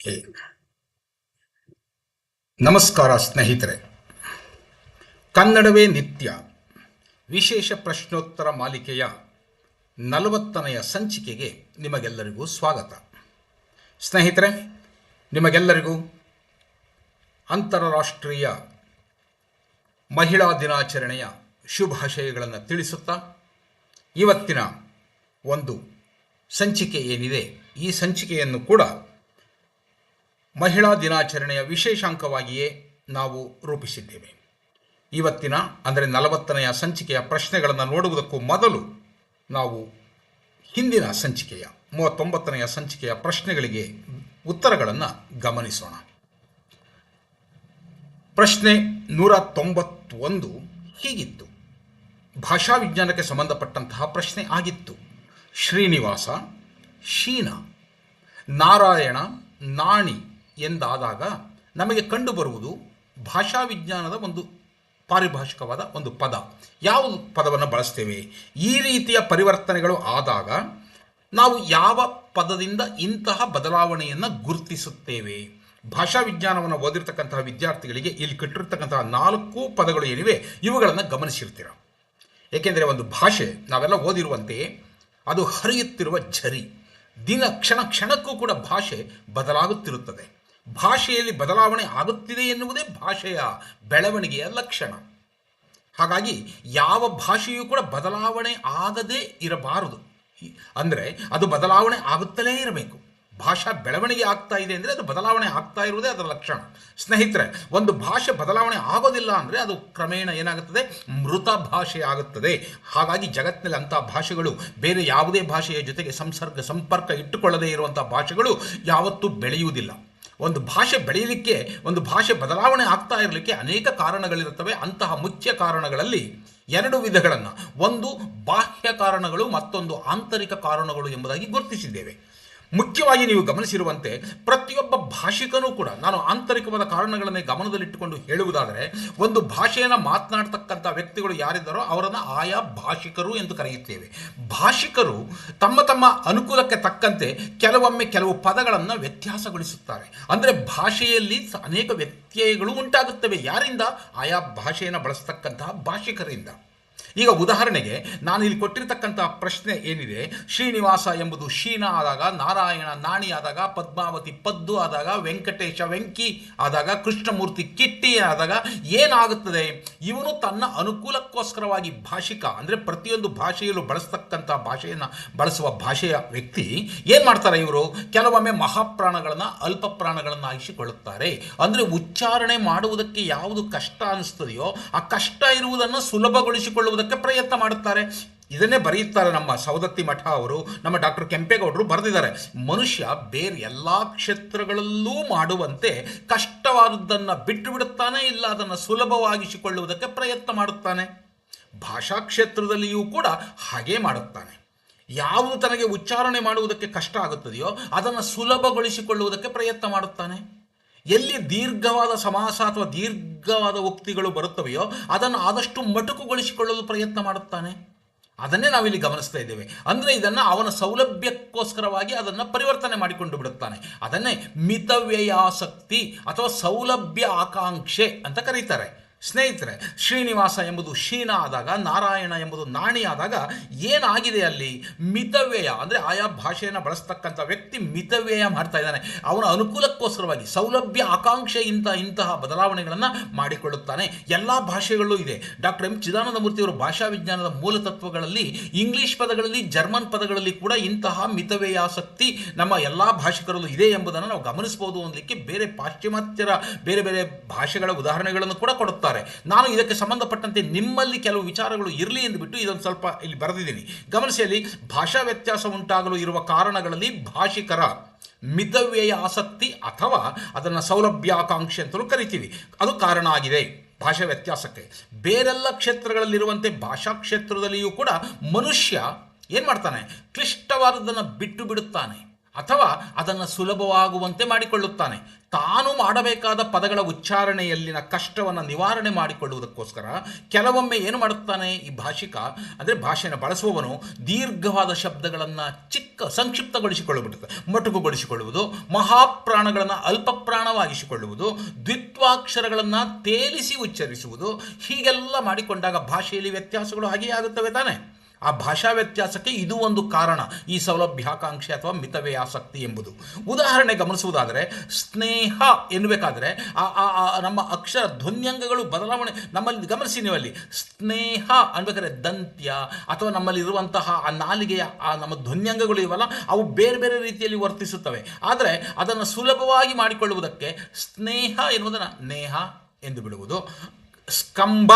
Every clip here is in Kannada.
ಓಕೆ. ನಮಸ್ಕಾರ ಸ್ನೇಹಿತರೆ. ಕನ್ನಡವೇ ನಿತ್ಯ. ವಿಶೇಷ ಪ್ರಶ್ನೋತ್ತರ ಮಾಲಿಕೆಯ ನಲವತ್ತನೆಯ ಸಂಚಿಕೆಗೆ ನಿಮಗೆಲ್ಲರಿಗೂ ಸ್ವಾಗತ. ಸ್ನೇಹಿತರೆ, ನಿಮಗೆಲ್ಲರಿಗೂ ಅಂತಾರಾಷ್ಟ್ರೀಯ ಮಹಿಳಾ ದಿನಾಚರಣೆಯ ಶುಭಾಶಯಗಳನ್ನು ತಿಳಿಸುತ್ತಾ ಇವತ್ತಿನ ಒಂದು ಸಂಚಿಕೆ ಏನಿದೆ, ಈ ಸಂಚಿಕೆಯನ್ನು ಕೂಡ ಮಹಿಳಾ ದಿನಾಚರಣೆಯ ವಿಶೇಷಾಂಕವಾಗಿಯೇ ನಾವು ರೂಪಿಸಿದ್ದೇವೆ. ಇವತ್ತಿನ, ಅಂದರೆ ನಲವತ್ತನೆಯ ಸಂಚಿಕೆಯ ಪ್ರಶ್ನೆಗಳನ್ನು ನೋಡುವುದಕ್ಕೂ ಮೊದಲು ನಾವು ಹಿಂದಿನ ಸಂಚಿಕೆಯ, ಮೂವತ್ತೊಂಬತ್ತನೆಯ ಸಂಚಿಕೆಯ ಪ್ರಶ್ನೆಗಳಿಗೆ ಉತ್ತರಗಳನ್ನು ಗಮನಿಸೋಣ. ಪ್ರಶ್ನೆ ನೂರ ತೊಂಬತ್ತೊಂದು ಹೀಗಿತ್ತು. ಭಾಷಾ ವಿಜ್ಞಾನಕ್ಕೆ ಸಂಬಂಧಪಟ್ಟಂತಹ ಪ್ರಶ್ನೆ ಆಗಿತ್ತು. ಶ್ರೀನಿವಾಸ, ಶೀನ, ನಾರಾಯಣ, ನಾಣಿ ಎಂದಾದಾಗ ನಮಗೆ ಕಂಡುಬರುವುದು ಭಾಷಾ ವಿಜ್ಞಾನದ ಒಂದು ಪಾರಿಭಾಷಿಕವಾದ ಒಂದು ಪದ. ಯಾವ ಪದವನ್ನು ಬಳಸ್ತೇವೆ? ಈ ರೀತಿಯ ಪರಿವರ್ತನೆಗಳು ಆದಾಗ ನಾವು ಯಾವ ಪದದಿಂದ ಇಂತಹ ಬದಲಾವಣೆಯನ್ನು ಗುರುತಿಸುತ್ತೇವೆ? ಭಾಷಾ ವಿಜ್ಞಾನವನ್ನು ಓದಿರ್ತಕ್ಕಂತಹ ವಿದ್ಯಾರ್ಥಿಗಳಿಗೆ ಇಲ್ಲಿ ಕಟ್ಟಿರ್ತಕ್ಕಂತಹ ನಾಲ್ಕು ಪದಗಳು ಏನಿವೆ? ಇವುಗಳನ್ನು ಗಮನಿಸಿರ್ತೀರ? ಏಕೆಂದರೆ ಒಂದು ಭಾಷೆ, ನಾವೆಲ್ಲ ಓದಿರುವಂತೆಯೇ ಅದು ಹರಿಯುತ್ತಿರುವ ಝರಿ. ದಿನ ಕ್ಷಣ ಕ್ಷಣಕ್ಕೂ ಕೂಡ ಭಾಷೆ ಬದಲಾಗುತ್ತಿರುತ್ತದೆ. ಭಾಷೆಯಲ್ಲಿ ಬದಲಾವಣೆ ಆಗುತ್ತಿದೆ ಎನ್ನುವುದೇ ಭಾಷೆಯ ಬೆಳವಣಿಗೆಯ ಲಕ್ಷಣ. ಹಾಗಾಗಿ ಯಾವ ಭಾಷೆಯೂ ಕೂಡ ಬದಲಾವಣೆ ಆಗದೇ ಇರಬಾರದು. ಅಂದರೆ ಅದು ಬದಲಾವಣೆ ಆಗುತ್ತಲೇ ಇರಬೇಕು. ಭಾಷಾ ಬೆಳವಣಿಗೆ ಆಗ್ತಾ ಇದೆ ಅಂದರೆ ಅದು ಬದಲಾವಣೆ ಆಗ್ತಾ ಇರುವುದೇ ಅದರ ಲಕ್ಷಣ. ಸ್ನೇಹಿತರೆ, ಒಂದು ಭಾಷೆ ಬದಲಾವಣೆ ಆಗೋದಿಲ್ಲ ಅಂದರೆ ಅದು ಕ್ರಮೇಣ ಏನಾಗುತ್ತದೆ? ಮೃತ ಭಾಷೆ ಆಗುತ್ತದೆ. ಹಾಗಾಗಿ ಜಗತ್ತಿನಲ್ಲಿ ಅಂಥ ಭಾಷೆಗಳು ಬೇರೆ ಯಾವುದೇ ಭಾಷೆಯ ಜೊತೆಗೆ ಸಂಸರ್ಗ, ಸಂಪರ್ಕ ಇಟ್ಟುಕೊಳ್ಳದೇ ಇರುವಂಥ ಭಾಷೆಗಳು ಯಾವತ್ತೂ ಬೆಳೆಯುವುದಿಲ್ಲ. ಒಂದು ಭಾಷೆ ಬೆಳೆಯಲಿಕ್ಕೆ, ಒಂದು ಭಾಷೆ ಬದಲಾವಣೆ ಆಗ್ತಾ ಇರಲಿಕ್ಕೆ ಅನೇಕ ಕಾರಣಗಳಿರುತ್ತವೆ. ಅಂತಹ ಮುಖ್ಯ ಕಾರಣಗಳಲ್ಲಿ ಎರಡು ವಿಧಗಳನ್ನು. ಒಂದು ಬಾಹ್ಯ ಕಾರಣಗಳು, ಮತ್ತೊಂದು ಆಂತರಿಕ ಕಾರಣಗಳು ಎಂಬುದಾಗಿ ಗುರುತಿಸಿದ್ದೇವೆ. ಮುಖ್ಯವಾಗಿ ನೀವು ಗಮನಿಸಿರುವಂತೆ ಪ್ರತಿಯೊಬ್ಬ ಭಾಷಿಕನೂ ಕೂಡ ನಾನು ಆಂತರಿಕವಾದ ಕಾರಣಗಳನ್ನೇ ಗಮನದಲ್ಲಿಟ್ಟುಕೊಂಡು ಹೇಳುವುದಾದರೆ ಒಂದು ಭಾಷೆಯನ್ನು ಮಾತನಾಡ್ತಕ್ಕಂಥ ವ್ಯಕ್ತಿಗಳು ಯಾರಿದ್ದಾರೋ ಅವರನ್ನು ಆಯಾ ಭಾಷಿಕರು ಎಂದು ಕರೆಯುತ್ತೇವೆ. ಭಾಷಿಕರು ತಮ್ಮ ತಮ್ಮ ಅನುಕೂಲಕ್ಕೆ ತಕ್ಕಂತೆ ಕೆಲವೊಮ್ಮೆ ಕೆಲವು ಪದಗಳನ್ನು ವ್ಯತ್ಯಾಸಗೊಳಿಸುತ್ತಾರೆ. ಅಂದರೆ ಭಾಷೆಯಲ್ಲಿ ಅನೇಕ ವ್ಯತ್ಯಯಗಳು ಉಂಟಾಗುತ್ತವೆ. ಯಾರಿಂದ? ಆಯಾ ಭಾಷೆಯನ್ನು ಬಳಸ್ತಕ್ಕಂತಹ ಭಾಷಿಕರಿಂದ. ಈಗ ಉದಾಹರಣೆಗೆ ನಾನು ಇಲ್ಲಿ ಕೊಟ್ಟಿರ್ತಕ್ಕಂಥ ಪ್ರಶ್ನೆ ಏನಿದೆ? ಶ್ರೀನಿವಾಸ ಎಂಬುದು ಶೀನ ಆದಾಗ, ನಾರಾಯಣ ನಾಣಿ ಆದಾಗ, ಪದ್ಮಾವತಿ ಪದ್ದು ಆದಾಗ, ವೆಂಕಟೇಶ ವೆಂಕಿ ಆದಾಗ, ಕೃಷ್ಣಮೂರ್ತಿ ಕಿಟ್ಟಿ ಆದಾಗ ಏನಾಗುತ್ತದೆ? ಇವನು ತನ್ನ ಅನುಕೂಲಕ್ಕೋಸ್ಕರವಾಗಿ ಭಾಷಿಕ, ಅಂದರೆ ಪ್ರತಿಯೊಂದು ಭಾಷೆಯಲ್ಲೂ ಬಳಸ್ತಕ್ಕಂಥ ಭಾಷೆಯನ್ನು ಬಳಸುವ ಭಾಷೆಯ ವ್ಯಕ್ತಿ ಏನು ಮಾಡ್ತಾರೆ ಇವರು? ಕೆಲವೊಮ್ಮೆ ಮಹಾಪ್ರಾಣಗಳನ್ನು, ಅಲ್ಪ ಪ್ರಾಣಗಳನ್ನು ಅಂದರೆ ಉಚ್ಚಾರಣೆ ಮಾಡುವುದಕ್ಕೆ ಯಾವುದು ಕಷ್ಟ ಅನಿಸ್ತದೆಯೋ, ಆ ಕಷ್ಟ ಇರುವುದನ್ನು ಸುಲಭಗೊಳಿಸಿಕೊಳ್ಳುವುದಕ್ಕೆ ಪ್ರಯತ್ನ ಮಾಡುತ್ತಾರೆ. ಇದನ್ನೇ ಬರೆಯುತ್ತಾರೆ ನಮ್ಮ ಸವದತ್ತಿ ಮಠ ಅವರು, ನಮ್ಮ ಡಾಕ್ಟರ್ ಕೆಂಪೇಗೌಡರು ಬರೆದಿದ್ದಾರೆ. ಮನುಷ್ಯ ಬೇರೆ ಎಲ್ಲ ಕ್ಷೇತ್ರಗಳಲ್ಲೂ ಮಾಡುವಂತೆ ಕಷ್ಟವಾದದ್ದನ್ನು ಬಿಟ್ಟು ಬಿಡುತ್ತಾನೆ ಇಲ್ಲ ಅದನ್ನು ಸುಲಭವಾಗಿಸಿಕೊಳ್ಳುವುದಕ್ಕೆ ಪ್ರಯತ್ನ ಮಾಡುತ್ತಾನೆ. ಭಾಷಾ ಕ್ಷೇತ್ರದಲ್ಲಿಯೂ ಕೂಡ ಹಾಗೇ ಮಾಡುತ್ತಾನೆ. ಯಾವುದು ತನಗೆ ಉಚ್ಚಾರಣೆ ಮಾಡುವುದಕ್ಕೆ ಕಷ್ಟ ಆಗುತ್ತದೆಯೋ ಅದನ್ನು ಸುಲಭಗೊಳಿಸಿಕೊಳ್ಳುವುದಕ್ಕೆ ಪ್ರಯತ್ನ ಮಾಡುತ್ತಾನೆ. ಎಲ್ಲಿ ದೀರ್ಘವಾದ ಸಮಾಸ ಅಥವಾ ದೀರ್ಘವಾದ ಉಕ್ತಿಗಳು ಬರುತ್ತವೆಯೋ ಅದನ್ನು ಆದಷ್ಟು ಮಟುಕುಗೊಳಿಸಿಕೊಳ್ಳಲು ಪ್ರಯತ್ನ ಮಾಡುತ್ತಾನೆ. ಅದನ್ನೇ ನಾವಿಲ್ಲಿ ಗಮನಿಸ್ತಾ ಇದ್ದೇವೆ. ಅಂದರೆ ಇದನ್ನು ಅವನ ಸೌಲಭ್ಯಕ್ಕೋಸ್ಕರವಾಗಿ ಅದನ್ನು ಪರಿವರ್ತನೆ ಮಾಡಿಕೊಂಡು ಬಿಡುತ್ತಾನೆ. ಅದನ್ನೇ ಮಿತವ್ಯಯಾಸಕ್ತಿ ಅಥವಾ ಸೌಲಭ್ಯ ಆಕಾಂಕ್ಷೆ ಅಂತ ಕರೀತಾರೆ. ಸ್ನೇಹಿತರೆ, ಶ್ರೀನಿವಾಸ ಎಂಬುದು ಶೀನ ಆದಾಗ ನಾರಾಯಣ ಎಂಬುದು ನಾಣಿ ಆದಾಗ ಏನಾಗಿದೆ ಅಲ್ಲಿ? ಮಿತವ್ಯಯ, ಅಂದರೆ ಆಯಾ ಭಾಷೆಯನ್ನು ಬಳಸ್ತಕ್ಕಂಥ ವ್ಯಕ್ತಿ ಮಿತವ್ಯಯ ಮಾಡ್ತಾ ಇದ್ದಾನೆ. ಅವನ ಅನುಕೂಲಕ್ಕೋಸ್ಕರವಾಗಿ, ಸೌಲಭ್ಯ ಆಕಾಂಕ್ಷೆಯಿಂದ ಇಂತಹ ಬದಲಾವಣೆಗಳನ್ನು ಮಾಡಿಕೊಳ್ಳುತ್ತಾನೆ. ಎಲ್ಲ ಭಾಷೆಗಳಲ್ಲೂ ಇದೆ. Doctor M. ಚಿದಾನಂದ ಮೂರ್ತಿಯವರು ಭಾಷಾ ವಿಜ್ಞಾನದ ಮೂಲ ತತ್ವಗಳಲ್ಲಿ, ಇಂಗ್ಲಿಷ್ ಪದಗಳಲ್ಲಿ, ಜರ್ಮನ್ ಪದಗಳಲ್ಲಿ ಕೂಡ ಇಂತಹ ಮಿತವ್ಯಯಾಸಕ್ತಿ ನಮ್ಮ ಎಲ್ಲ ಭಾಷಿಕರಲ್ಲೂ ಇದೆ ಎಂಬುದನ್ನು ನಾವು ಗಮನಿಸಬಹುದು ಅನ್ನಲಿಕ್ಕೆ ಬೇರೆ ಪಾಶ್ಚಿಮಾತ್ಯರ, ಬೇರೆ ಬೇರೆ ಭಾಷೆಗಳ ಉದಾಹರಣೆಗಳನ್ನು ಕೂಡ ಕೊಡುತ್ತಾರೆ. ನಾನು ಇದಕ್ಕೆ ಸಂಬಂಧಪಟ್ಟಂತೆ ನಿಮ್ಮಲ್ಲಿ ಕೆಲವು ವಿಚಾರಗಳು ಇರಲಿ ಎಂದು ಬಿಟ್ಟು ಇದೊಂದು ಸ್ವಲ್ಪ ಇಲ್ಲಿ ಬರೆದಿದ್ದೀನಿ. ಗಮನಿಸಿ ಅಲ್ಲಿ, ಭಾಷಾ ವ್ಯತ್ಯಾಸ ಉಂಟಾಗಲು ಇರುವ ಕಾರಣಗಳಲ್ಲಿ ಭಾಷಿಕರ ಮಿತವ್ಯಯ ಆಸಕ್ತಿ ಅಥವಾ ಅದನ್ನು ಸೌಲಭ್ಯಾಕಾಂಕ್ಷೆ ಅಂತಲೂ ಕರಿತೀವಿ. ಅದು ಕಾರಣ ಆಗಿದೆ ಭಾಷಾ ವ್ಯತ್ಯಾಸಕ್ಕೆ. ಬೇರೆಲ್ಲ ಕ್ಷೇತ್ರಗಳಲ್ಲಿರುವಂತೆ ಭಾಷಾ ಕ್ಷೇತ್ರದಲ್ಲಿಯೂ ಕೂಡ ಮನುಷ್ಯ ಏನು ಮಾಡ್ತಾನೆ? ಕ್ಲಿಷ್ಟವಾದದ್ದನ್ನು ಬಿಟ್ಟು ಬಿಡುತ್ತಾನೆ. ಅಥವಾ ಅದನ್ನು ಸುಲಭವಾಗುವಂತೆ ಮಾಡಿಕೊಳ್ಳುತ್ತಾನೆ. ತಾನು ಮಾಡಬೇಕಾದ ಪದಗಳ ಉಚ್ಚಾರಣೆಯಲ್ಲಿನ ಕಷ್ಟವನ್ನು ನಿವಾರಣೆ ಮಾಡಿಕೊಳ್ಳುವುದಕ್ಕೋಸ್ಕರ ಕೆಲವೊಮ್ಮೆ ಏನು ಮಾಡುತ್ತಾನೆ ಈ ಭಾಷಿಕ? ಅಂದರೆ ಭಾಷೆಯನ್ನು ಬಳಸುವವನು ದೀರ್ಘವಾದ ಶಬ್ದಗಳನ್ನು ಚಿಕ್ಕ ಸಂಕ್ಷಿಪ್ತಗೊಳಿಸಿಕೊಳ್ಳಬಿಡುತ್ತೆ. ಮೊಟಕುಗೊಳಿಸಿಕೊಳ್ಳುವುದು, ಮಹಾಪ್ರಾಣಗಳನ್ನು ಅಲ್ಪಪ್ರಾಣವಾಗಿಸಿಕೊಳ್ಳುವುದು, ದ್ವಿತ್ವಾಕ್ಷರಗಳನ್ನು ತೇಲಿಸಿ ಉಚ್ಚರಿಸುವುದು, ಹೀಗೆಲ್ಲ ಮಾಡಿಕೊಂಡಾಗ ಭಾಷೆಯಲ್ಲಿ ವ್ಯತ್ಯಾಸಗಳು ಹಾಗೆಯೇ ಆಗುತ್ತವೆ ತಾನೆ. ಆ ಭಾಷಾ ವ್ಯತ್ಯಾಸಕ್ಕೆ ಇದು ಒಂದು ಕಾರಣ, ಈ ಸೌಲಭ್ಯಾಕಾಂಕ್ಷೆ ಅಥವಾ ಮಿತವೇ ಆಸಕ್ತಿ ಎಂಬುದು. ಉದಾಹರಣೆ ಗಮನಿಸುವುದಾದರೆ, ಸ್ನೇಹ ಎನ್ನಬೇಕಾದ್ರೆ ಆ, ಆ- ಆ, ನಮ್ಮ ಅಕ್ಷರ ಧ್ವನ್ಯಂಗಗಳು ಬದಲಾವಣೆ, ನಮ್ಮಲ್ಲಿ ಗಮನಿಸಿ ನೀವಲ್ಲಿ, ಸ್ನೇಹ ಅನ್ಬೇಕಾದ್ರೆ ದಂತ್ಯ, ಅಥವಾ ನಮ್ಮಲ್ಲಿರುವಂತಹ ಆ ನಾಲಿಗೆಯ, ಆ ನಮ್ಮ ಧ್ವನ್ಯಂಗಗಳು ಇವಲ್ಲ, ಅವು ಬೇರೆ ಬೇರೆ ರೀತಿಯಲ್ಲಿ ವರ್ತಿಸುತ್ತವೆ. ಆದರೆ, ಅದನ್ನು ಸುಲಭವಾಗಿ ಮಾಡಿಕೊಳ್ಳುವುದಕ್ಕೆ ಸ್ನೇಹ ಎನ್ನುವುದನ್ನು ನೇಹ ಎಂದು ಬಿಡುವುದು. ಸ್ಕಂಬ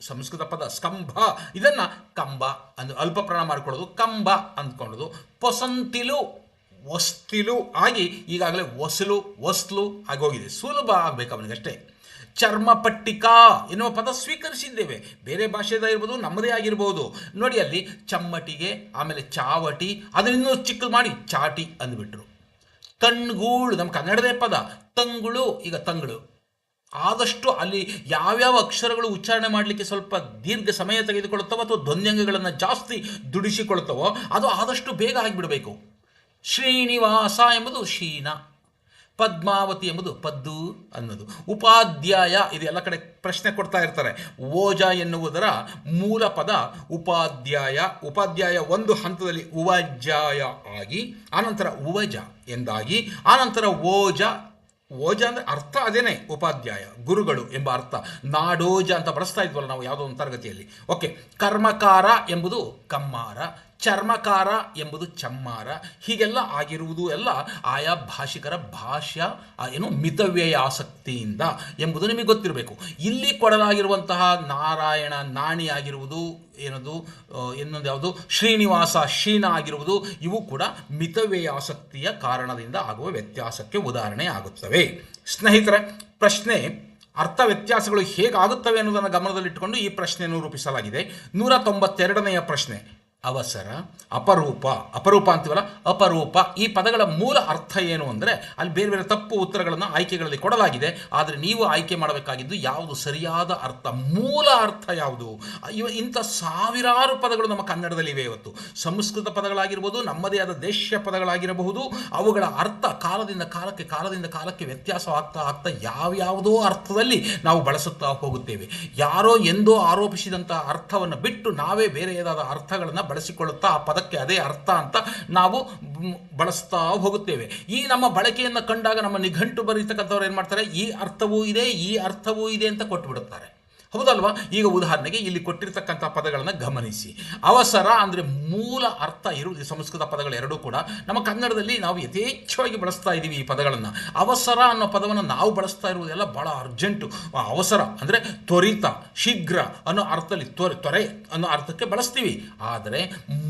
ಸಂಸ್ಕೃತ ಪದ ಸ್ಕಂಭ. ಇದನ್ನು ಕಂಬ ಅಂದು, ಅಲ್ಪ ಪ್ರಾಣ ಮಾಡಿಕೊಳ್ಳೋದು, ಕಂಬ ಅಂದ್ಕೊಳ್ಳೋದು ಪೊಸಂತಿಲು, ವಸ್ತಿಲು ಆಗಿ ಈಗಾಗಲೇ ವಸಲು, ವಸ್ಲು ಆಗೋಗಿದೆ ಸುಲಭ ಆಗಬೇಕು ಅವನಿಗಷ್ಟೇ. ಚರ್ಮಪಟ್ಟಿಕಾ ಎನ್ನುವ ಪದ ಸ್ವೀಕರಿಸಿದ್ದೇವೆ. ಬೇರೆ ಭಾಷೆದಾಗಿರ್ಬೋದು ನಮ್ಮದೇ ಆಗಿರ್ಬೋದು. ನೋಡಿ ಅಲ್ಲಿ ಚಮ್ಮಟಿಗೆ, ಆಮೇಲೆ ಚಾವಟಿ ಅದನ್ನಿನ್ನೂ ಚಿಕ್ಕ ಮಾಡಿ ಚಾಟಿ ಅಂದ್ಬಿಟ್ರು. ತಣ್ಗೂಳು ನಮ್ಮ ಕನ್ನಡದೇ ಪದ. ತಂಗುಳು, ಈಗ ತಂಗಳು. ಆದಷ್ಟು ಅಲ್ಲಿ ಯಾವ್ಯಾವ ಅಕ್ಷರಗಳು ಉಚ್ಚಾರಣೆ ಮಾಡಲಿಕ್ಕೆ ಸ್ವಲ್ಪ ದೀರ್ಘ ಸಮಯ ತೆಗೆದುಕೊಳ್ಳುತ್ತವೋ ಅಥವಾ ಧ್ವನ್ಯಂಗಗಳನ್ನು ಜಾಸ್ತಿ ದುಡಿಸಿಕೊಳ್ತವೋ ಅದು ಆದಷ್ಟು ಬೇಗ ಆಗಿಬಿಡಬೇಕು. ಶ್ರೀನಿವಾಸ ಎಂಬುದು ಶೀನ, ಪದ್ಮಾವತಿ ಎಂಬುದು ಪದ್ದು ಅನ್ನೋದು. ಉಪಾಧ್ಯಾಯ ಇದು ಎಲ್ಲ ಕಡೆ ಪ್ರಶ್ನೆ ಕೊಡ್ತಾ ಇರ್ತಾರೆ. ಓಜ ಎನ್ನುವುದರ ಮೂಲ ಪದ ಉಪಾಧ್ಯಾಯ ಉಪಾಧ್ಯಾಯ ಒಂದು ಹಂತದಲ್ಲಿ ಉವಜ್ಜಾಯ ಆಗಿ, ಆನಂತರ ಉವಜ ಎಂದಾಗಿ, ಆನಂತರ ಓಜ ಓಜ ಅಂದರೆ ಅರ್ಥ ಅದೇನೇ ಉಪಾಧ್ಯಾಯ, ಗುರುಗಳು ಎಂಬ ಅರ್ಥ. ನಾಡೋಜ ಅಂತ ಬಳಸ್ತಾ ಇದ್ವಲ್ಲ ನಾವು ಯಾವುದೋ ಒಂದು ತರಗತಿಯಲ್ಲಿ. ಓಕೆ ಕರ್ಮಕಾರ ಎಂಬುದು ಕಮ್ಮಾರ ಚರ್ಮಕಾರ ಎಂಬುದು ಚಮ್ಮಾರ, ಹೀಗೆಲ್ಲ ಆಗಿರುವುದು ಎಲ್ಲ ಆಯಾ ಭಾಷಿಕರ ಭಾಷಾ ಏನು ಮಿತವ್ಯಯ ಆಸಕ್ತಿಯಿಂದ ಎಂಬುದು ನಿಮಗೆ ಗೊತ್ತಿರಬೇಕು. ಇಲ್ಲಿ ಕೊಡಲಾಗಿರುವಂತಹ ನಾರಾಯಣ ನಾಣಿ ಆಗಿರುವುದು ಏನದು ಇನ್ನೊಂದು ಯಾವುದು, ಶ್ರೀನಿವಾಸ ಶೀನ ಆಗಿರುವುದು, ಇವು ಕೂಡ ಮಿತವ್ಯಯ ಆಸಕ್ತಿಯ ಕಾರಣದಿಂದ ಆಗುವ ವ್ಯತ್ಯಾಸಕ್ಕೆ ಉದಾಹರಣೆ ಆಗುತ್ತವೆ. ಸ್ನೇಹಿತರೆ, ಪ್ರಶ್ನೆ, ಅರ್ಥ ವ್ಯತ್ಯಾಸಗಳು ಹೇಗಾಗುತ್ತವೆ ಅನ್ನೋದನ್ನು ಗಮನದಲ್ಲಿಟ್ಟುಕೊಂಡು ಈ ಪ್ರಶ್ನೆಯನ್ನು ರೂಪಿಸಲಾಗಿದೆ. ನೂರ ತೊಂಬತ್ತೆರಡನೆಯ ಪ್ರಶ್ನೆ ಅವಸರ, ಅಪರೂಪ ಅಪರೂಪ ಅಂತೀವಲ್ಲ, ಅಪರೂಪ. ಈ ಪದಗಳ ಮೂಲ ಅರ್ಥ ಏನು ಅಂದರೆ ಅಲ್ಲಿ ಬೇರೆ ಬೇರೆ ತಪ್ಪು ಉತ್ತರಗಳನ್ನು ಆಯ್ಕೆಗಳಲ್ಲಿ ಕೊಡಲಾಗಿದೆ. ಆದರೆ ನೀವು ಆಯ್ಕೆ ಮಾಡಬೇಕಾಗಿದ್ದು ಯಾವುದು ಸರಿಯಾದ ಅರ್ಥ? ಮೂಲ ಅರ್ಥ ಯಾವುದು? ಇವ ಇಂಥ ಸಾವಿರಾರು ಪದಗಳು ನಮ್ಮ ಕನ್ನಡದಲ್ಲಿ ಇವೆ ಇವತ್ತು. ಸಂಸ್ಕೃತ ಪದಗಳಾಗಿರ್ಬೋದು, ನಮ್ಮದೇ ಆದ ದೇಶ ಪದಗಳಾಗಿರಬಹುದು. ಅವುಗಳ ಅರ್ಥ ಕಾಲದಿಂದ ಕಾಲಕ್ಕೆ ಕಾಲದಿಂದ ಕಾಲಕ್ಕೆ ವ್ಯತ್ಯಾಸವಾಗ್ತಾ ಆಗ್ತಾ ಯಾವ್ಯಾವುದೋ ಅರ್ಥದಲ್ಲಿ ನಾವು ಬಳಸುತ್ತಾ ಹೋಗುತ್ತೇವೆ. ಯಾರೋ ಎಂದೋ ಆರೋಪಿಸಿದಂಥ ಅರ್ಥವನ್ನು ಬಿಟ್ಟು ನಾವೇ ಬೇರೆಯದಾದ ಅರ್ಥಗಳನ್ನು ಬಳಸಿಕೊಳ್ಳುತ್ತಾ ಆ ಪದಕ್ಕೆ ಅದೇ ಅರ್ಥ ಅಂತ ನಾವು ಬಳಸ್ತಾ ಹೋಗುತ್ತೇವೆ. ಈ ನಮ್ಮ ಬಳಕೆಯನ್ನು ಕಂಡಾಗ ನಮ್ಮ ನಿಘಂಟು ಬರೀತಕ್ಕಂಥವ್ರು ಏನು ಮಾಡ್ತಾರೆ? ಈ ಅರ್ಥವೂ ಇದೆ, ಈ ಅರ್ಥವೂ ಇದೆ ಅಂತ ಕೊಟ್ಟುಬಿಡುತ್ತಾರೆ ಹೌದಲ್ವಾ? ಈಗ ಉದಾಹರಣೆಗೆ ಇಲ್ಲಿ ಕೊಟ್ಟಿರ್ತಕ್ಕಂಥ ಪದಗಳನ್ನು ಗಮನಿಸಿ. ಅವಸರ ಅಂದರೆ ಮೂಲ ಅರ್ಥ ಇರುವುದು ಸಂಸ್ಕೃತ ಪದಗಳು ಎರಡೂ ಕೂಡ ನಮ್ಮ ಕನ್ನಡದಲ್ಲಿ ನಾವು ಯಥೇಚ್ಛವಾಗಿ ಬಳಸ್ತಾ ಇದ್ದೀವಿ ಈ ಪದಗಳನ್ನು. ಅವಸರ ಅನ್ನೋ ಪದವನ್ನು ನಾವು ಬಳಸ್ತಾ ಇರುವುದೆಲ್ಲ ಭಾಳ ಅರ್ಜೆಂಟು ಅವಸರ ಅಂದರೆ ತ್ವರಿತ, ಶೀಘ್ರ ಅನ್ನೋ ಅರ್ಥದಲ್ಲಿ ತ್ವರೆ ತ್ವರೆ ಅನ್ನೋ ಅರ್ಥಕ್ಕೆ ಬಳಸ್ತೀವಿ. ಆದರೆ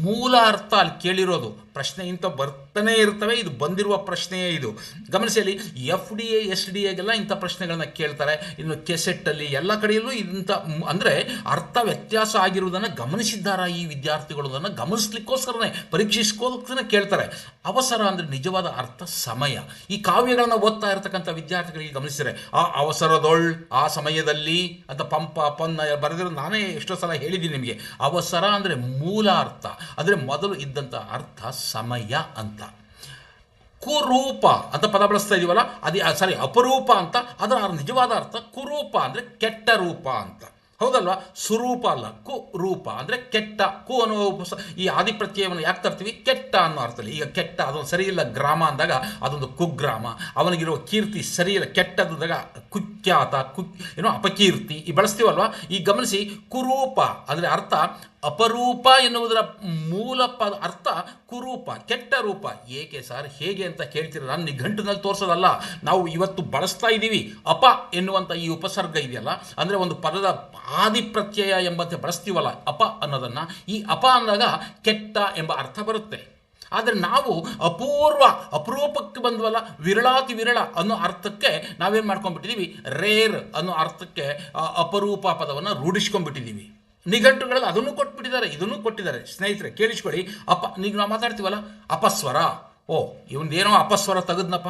ಮೂಲ ಅರ್ಥ ಅಲ್ಲಿ ಕೇಳಿರೋದು, ಪ್ರಶ್ನೆ ಇಂಥ ಬರ್ತಾನೆ ಇರ್ತವೆ, ಇದು ಬಂದಿರುವ ಪ್ರಶ್ನೆಯೇ ಇದು. ಗಮನಿಸಿ ಅಲ್ಲಿ F D A S D ಎಗೆಲ್ಲ ಇಂಥ ಪ್ರಶ್ನೆಗಳನ್ನ ಕೇಳ್ತಾರೆ. ಇನ್ನು ಕೆಸೆಟ್ಟಲ್ಲಿ ಎಲ್ಲ ಕಡೆಯಲ್ಲೂ ಇಂಥ ಅಂದರೆ ಅರ್ಥ ವ್ಯತ್ಯಾಸ ಆಗಿರುವುದನ್ನು ಗಮನಿಸಿದ್ದಾರಾ ಈ ವಿದ್ಯಾರ್ಥಿಗಳು ಅದನ್ನು ಗಮನಿಸ್ಲಿಕ್ಕೋಸ್ಕರನೇ ಪರೀಕ್ಷಿಸ್ಕೋಸ್ಕರನೇ ಕೇಳ್ತಾರೆ. ಅವಸರ ಅಂದರೆ ನಿಜವಾದ ಅರ್ಥ ಸಮಯ. ಈ ಕಾವ್ಯಗಳನ್ನು ಓದ್ತಾ ಇರತಕ್ಕಂಥ ವಿದ್ಯಾರ್ಥಿಗಳಿಗೆ ಗಮನಿಸಿದರೆ, ಆ ಅವಸರದೊಳ್, ಆ ಸಮಯದಲ್ಲಿ ಅಂತ ಪಂಪ, ಪನ್ನ ಬರೆದಿರೋ ನಾನೇ ಎಷ್ಟೋ ಸಲ ಹೇಳಿದ್ದೀನಿ ನಿಮಗೆ. ಅವಸರ ಅಂದರೆ ಮೂಲ ಅರ್ಥ ಅಂದರೆ ಮೊದಲು ಇದ್ದಂಥ ಅರ್ಥ ಸಮಯ ಅಂತ. ಕುರೂಪ ಅಂತ ಪದ ಬಳಸ್ತಾ ಇದೀವಲ್ಲ, ಅದೇ ಸಾರಿ ಅಪರೂಪ ಅಂತ, ಅದರ ನಿಜವಾದ ಅರ್ಥ ಕುರೂಪ ಅಂದರೆ ಕೆಟ್ಟ ರೂಪ ಅಂತ. ಹೌದಲ್ವಾ? ಸುರೂಪ ಅಲ್ಲ, ಕು, ರೂಪ ಅಂದರೆ ಕೆಟ್ಟ, ಕು ಅನ್ನೋ ಈ ಆದಿಪ್ರತ್ಯಯವನ್ನು ಯಾಕೆ ತರ್ತೀವಿ? ಕೆಟ್ಟ ಅನ್ನೋ ಅರ್ಥದಲ್ಲಿ. ಈಗ ಕೆಟ್ಟ, ಅದೊಂದು ಸರಿಯಿಲ್ಲ ಗ್ರಾಮ ಅಂದಾಗ ಅದೊಂದು ಕುಗ್ರಾಮ. ಅವನಿಗಿರುವ ಕೀರ್ತಿ ಸರಿಯಿಲ್ಲ ಕೆಟ್ಟದಾಗ ಕುಖ್ಯಾತ ಕು ಏನೋ ಅಪಕೀರ್ತಿ. ಈ ಬಳಸ್ತೀವಲ್ವ? ಈ ಗಮನಿಸಿ ಕುರೂಪ ಅಂದರೆ ಅರ್ಥ ಅಪರೂಪ ಎನ್ನುವುದರ ಮೂಲ ಪದ, ಅರ್ಥ ಕುರೂಪ, ಕೆಟ್ಟ ರೂಪ. ಏಕೆ ಸರ್, ಹೇಗೆ ಅಂತ ಕೇಳ್ತೀರ? ನಾನು ನಿಘಂಟಿನಲ್ಲಿ ತೋರಿಸೋದಲ್ಲ. ನಾವು ಇವತ್ತು ಬಳಸ್ತಾ ಇದ್ದೀವಿ. ಅಪ ಎನ್ನುವಂಥ ಈ ಉಪಸರ್ಗ ಇದೆಯಲ್ಲ, ಅಂದರೆ ಒಂದು ಪದದ ಆದಿ ಪ್ರತ್ಯಯ ಎಂಬಂತೆ ಬಳಸ್ತೀವಲ್ಲ, ಅಪ ಅನ್ನೋದನ್ನು. ಈ ಅಪ ಅಂದಾಗ ಕೆಟ್ಟ ಎಂಬ ಅರ್ಥ ಬರುತ್ತೆ. ಆದರೆ ನಾವು ಅಪೂರ್ವ, ಅಪರೂಪಕ್ಕೆ ಬಂದವಲ್ಲ, ವಿರಳಾತಿ ವಿರಳ ಅನ್ನೋ ಅರ್ಥಕ್ಕೆ ನಾವೇನು ಮಾಡ್ಕೊಂಡ್ಬಿಟ್ಟಿದ್ದೀವಿ ರೇರ್ ಅನ್ನೋ ಅರ್ಥಕ್ಕೆ ಅಪರೂಪ ಪದವನ್ನು ರೂಢಿಸ್ಕೊಂಡ್ಬಿಟ್ಟಿದ್ದೀವಿ ನಿಘಂಟುಗಳಲ್ಲಿ ಅದನ್ನು ಕೊಟ್ಬಿಟ್ಟಿದ್ದಾರೆ, ಇದನ್ನು ಕೊಟ್ಟಿದ್ದಾರೆ. ಸ್ನೇಹಿತರೆ, ಕೇಳಿಸ್ಕೊಳ್ಳಿ. ಅಪ ಈಗ ನಾವು ಮಾತಾಡ್ತೀವಲ್ಲ? ಅಪಸ್ವರ. ಓ, ಇವನ್ದೇನೋ ಅಪಸ್ವರ ತೆಗೆದ್ನಪ್ಪ.